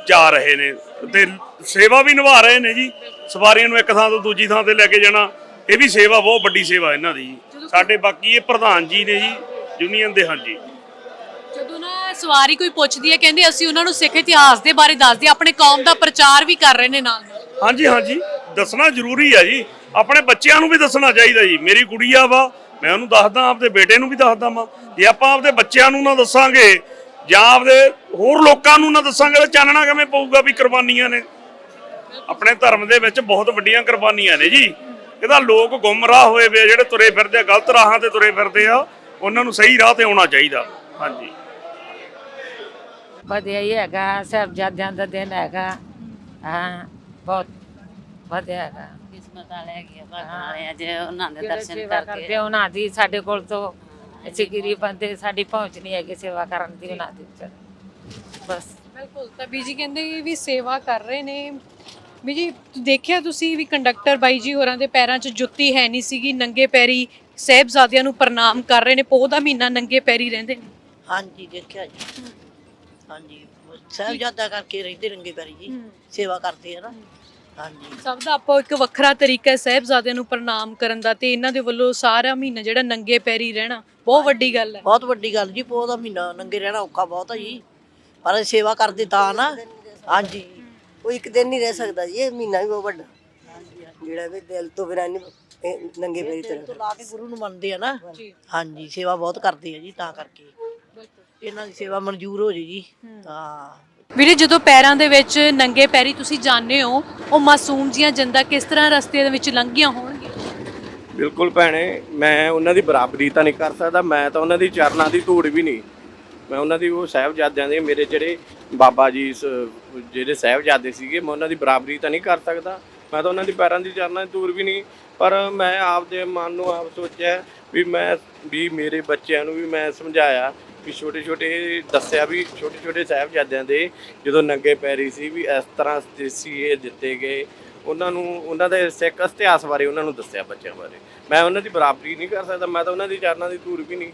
ਜਾ ਰਹੇ ਨੇ। ਤੇ ਸੇਵਾ ਵੀ ਨਿਭਾ ਰਹੇ ਨੇ ਜੀ। ਸਵਾਰੀਆਂ ਨੂੰ ਇੱਕ ਥਾਂ ਤੋਂ ਦੂਜੀ ਥਾਂ ਤੇ ਲੈ ਕੇ ਜਾਣਾ ਇਹ ਵੀ ਸੇਵਾ ਬਹੁਤ ਵੱਡੀ ਸੇਵਾ ਇਹਨਾਂ ਦੀ ਸਾਡੇ ਬਾਕੀ ਇਹ ਪ੍ਰਧਾਨ ਜੀ ਨੇ ਜੀ ਯੂਨੀਅਨ ਦੇ ਹਾਂਜੀ। ਜਦੋਂ ਨਾ ਸਵਾਰੀ ਕੋਈ ਪੁੱਛਦੀ ਹੈ ਕਹਿੰਦੇ ਅਸੀਂ ਉਹਨਾਂ ਨੂੰ ਸਿੱਖ ਇਤਿਹਾਸ ਦੇ ਬਾਰੇ ਦੱਸਦੇ ਆਪਣੇ ਕੌਮ ਦਾ ਪ੍ਰਚਾਰ ਵੀ ਕਰ ਰਹੇ ਨੇ ਨਾਲ। ਹਾਂਜੀ ਹਾਂਜੀ। ਦੱਸਣਾ ਜ਼ਰੂਰੀ ਆ ਜੀ। ਆਪਣੇ ਬੱਚਿਆਂ ਨੂੰ ਵੀ ਦੱਸਣਾ ਚਾਹੀਦਾ ਜੀ। ਮੇਰੀ ਗੁੜੀਆ ਵਾ, ਮੈਂ ਉਹਨੂੰ ਦੱਸਦਾ, ਆਪਦੇ ਬੇਟੇ ਨੂੰ ਵੀ ਦੱਸਦਾ ਵਾਂ। ਜੇ ਆਪਾਂ ਆਪਦੇ ਬੱਚਿਆਂ ਨੂੰ ਨਾ ਦੱਸਾਂਗੇ, ਜਾਂ ਆਪਦੇ ਹੋਰ ਲੋਕਾਂ ਨੂੰ ਨਾ ਦੱਸਾਂਗੇ, ਤਾਂ ਚਾਨਣਾ ਕਿਵੇਂ ਪਊਗਾ ਵੀ ਕੁਰਬਾਨੀਆਂ ਨੇ? ਆਪਣੇ ਧਰਮ ਦੇ ਵਿੱਚ ਬਹੁਤ ਵੱਡੀਆਂ ਕੁਰਬਾਨੀਆਂ ਨੇ ਜੀ। ਇਹਦਾ ਲੋਕ ਗੁੰਮਰਾਹ ਹੋਏ ਵੇ ਜਿਹੜੇ ਤੁਰੇ ਫਿਰਦੇ ਆ, ਗਲਤ ਰਾਹਾਂ ਤੇ ਤੁਰੇ ਫਿਰਦੇ ਆ, ਉਹਨਾਂ ਨੂੰ ਸਹੀ ਰਾਹ ਤੇ ਆਉਣਾ ਚਾਹੀਦਾ। ਹਾਂਜੀ। ਵਧੀਆ ਹੀ ਹੈਗਾ ਸਾਹਿਬਜ਼ਾਦਿਆਂ ਦਾ ਦਿਨ ਹੈਗਾ। ਹਾਂ, ਬਹੁਤ। ਵਧੀਆ ਹੈਗਾ। ਕਿਸਮਤ ਵਾਲੇ ਹੈਗੇ ਆ, ਭਾਗਾਂ ਵਾਲੇ ਆ ਜੇ ਉਹਨਾਂ ਦੇ ਦਰਸ਼ਨ ਸੇਵਾ ਕਰਕੇ। ਕਰਦੇ ਉਹਨਾਂ ਦੀ ਸਾਡੇ ਕੋਲ ਤੋਂ ਅਸੀਂ ਗਰੀਬ ਬੰਦੇ ਸਾਡੀ ਪਹੁੰਚ ਨਹੀਂ ਹੈਗੀ ਸੇਵਾ ਕਰਨ ਦੀ ਉਹਨਾਂ ਦੀ ਬਸ। ਬਿਲਕੁਲ ਤਾਂ ਬੀਜੀ ਕਹਿੰਦੇ ਵੀ ਸੇਵਾ ਕਰ ਰਹੇ ਨੇ। ਬੀਜੀ ਦੇਖਿਆ ਤੁਸੀਂ ਵੀ ਕੰਡਕਟਰ ਬਾਈ ਜੀ ਹੋਰਾਂ ਦੇ ਪੈਰਾਂ 'ਚ ਜੁੱਤੀ ਹੈ ਨਹੀਂ ਸੀਗੀ ਨੰਗੇ ਪੈਰੀ ਸਹਿਬਜ਼ਾਦਿਆਂ ਨੂੰ ਪ੍ਰਣਾਮ ਕਰ ਰਹੇ ਨੇ ਪੋਹ ਦਾ ਮਹੀਨਾ ਨੰਗੇ ਪੈਰੀ ਰਹਿੰਦੇ ਨੇ। ਹਾਂਜੀ ਦੇਖਿਆ ਜੀ। ਹਾਂਜੀ ਸਾਹਿਬਜ਼ਾਦਾ ਕਰਕੇ ਰਹਿੰਦੇ ਰੰਗੇ ਪੈਰੀ ਜੀ ਸੇਵਾ ਕਰਦੇ ਆ ਨਾ। ਹਾਂਜੀ ਸਭ ਦਾ ਆਪੋ ਇੱਕ ਵੱਖਰਾ ਤਰੀਕਾ ਹੈ ਸਹਿਬਜ਼ਾਦਿਆਂ ਨੂੰ ਪ੍ਰਣਾਮ ਕਰਨ ਦਾ ਤੇ ਇਹਨਾਂ ਦੇ ਵੱਲੋਂ ਸਾਰਾ ਮਹੀਨਾ ਜਿਹੜਾ ਨੰਗੇ ਪੈਰੀ ਰਹਿਣਾ ਬਹੁਤ ਵੱਡੀ ਗੱਲ ਹੈ। ਬਹੁਤ ਵੱਡੀ ਗੱਲ ਜੀ ਪੋਹ ਦਾ ਮਹੀਨਾ ਨੰਗੇ ਰਹਿਣਾ ਔਖਾ ਬਹੁਤ ਆ ਜੀ। ਪਰ ਸੇਵਾ ਕਰਦੇ ਤਾਂ ਨਾ। ਹਾਂਜੀ। ਉਹ ਇੱਕ ਦਿਨ ਨਹੀਂ ਰਹਿ ਸਕਦਾ ਜੀ ਇਹ ਮਹੀਨਾ ਵੀ ਬਹੁਤ ਵੱਡਾ। ਜਿਹੜਾ ਵੀ ਦਿਲ ਤੋਂ ਬਿਨਾਂ ਨਹੀਂ ਨੰਗੇ ਪੈਰੀ ਦਿਲ ਤੋਂ ਲਾ ਕੇ ਗੁਰੂ ਨੂੰ ਮੰਨਦੇ ਆ ਨਾ। ਹਾਂਜੀ ਸੇਵਾ ਬਹੁਤ ਕਰਦੇ ਆ ਜੀ ਤਾਂ ਕਰਕੇ। ਇਹਨਾਂ ਦੀ ਸੇਵਾ ਮਨਜ਼ੂਰ ਹੋ ਜੇ ਜੀ। ਹਾਂ। ਵੀਰੇ, ਜਦੋਂ ਪੈਰਾਂ ਦੇ ਵਿੱਚ ਨੰਗੇ ਪੈਰੀ ਤੁਸੀਂ ਜਾਂਦੇ ਹੋ, ਉਹ ਮਾਸੂਮ ਜੀਆਂ ਜੰਦਾ ਕਿਸ ਤਰ੍ਹਾਂ ਰਸਤੇ ਦੇ ਵਿੱਚ ਲੰਘੀਆਂ ਹੋਣਗੀਆਂ? ਬਿਲਕੁਲ ਭੈਣੇ, ਮੈਂ ਉਹਨਾਂ ਦੀ ਬਰਾਬਰੀ ਤਾਂ ਨਹੀਂ ਕਰ ਸਕਦਾ, ਮੈਂ ਤਾਂ ਉਹਨਾਂ ਦੀ ਚਰਨਾਂ ਦੀ ਧੂੜ ਵੀ ਨਹੀਂ। ਮੈਂ ਉਹਨਾਂ ਦੀ ਉਹ ਸਾਹਿਬਜ਼ਾਦਿਆਂ ਦੇ, ਮੇਰੇ ਜਿਹੜੇ ਬਾਬਾ ਜੀ ਸ- ਜਿਹੜੇ ਸਾਹਿਬਜ਼ਾਦੇ ਸੀਗੇ, ਮੈਂ ਉਹਨਾਂ ਦੀ ਬਰਾਬਰੀ ਤਾਂ ਨਹੀਂ ਕਰ ਸਕਦਾ। ਮੈਂ ਤਾਂ ਉਹਨਾਂ ਦੀ ਪੈਰਾਂ ਦੀ ਚਰਨਾਂ ਦੀ ਧੂੜ ਵੀ ਨਹੀਂ, ਪਰ ਮੈਂ ਆਪਦੇ ਮਨ ਨੂੰ ਆਪ ਸੋਚਿਆ ਵੀ ਮੈਂ, ਵੀ ਮੇਰੇ ਬੱਚਿਆਂ ਨੂੰ ਵੀ ਮੈਂ ਸਮਝਾਇਆ ਵੀ ਛੋਟੇ ਛੋਟੇ ਦੱਸਿਆ ਵੀ ਛੋਟੇ ਛੋਟੇ ਸਾਹਿਬਜ਼ਾਦਿਆਂ ਦੇ ਜਦੋਂ ਨੰਗੇ ਪੈਰੀ ਸੀ ਵੀ ਇਸ ਤਰ੍ਹਾਂ ਦੇਸੀ ਇਹ ਦਿੱਤੇ ਗਏ। ਉਹਨਾਂ ਨੂੰ, ਉਹਨਾਂ ਦੇ ਸਿੱਖ ਇਤਿਹਾਸ ਬਾਰੇ ਉਹਨਾਂ ਨੂੰ ਦੱਸਿਆ ਬੱਚਿਆਂ ਬਾਰੇ। ਮੈਂ ਉਹਨਾਂ ਦੀ ਬਰਾਬਰੀ ਨਹੀਂ ਕਰ ਸਕਦਾ, ਮੈਂ ਤਾਂ ਉਹਨਾਂ ਦੀ ਚਰਨਾਂ ਦੀ ਧੂੜ ਵੀ ਨਹੀਂ।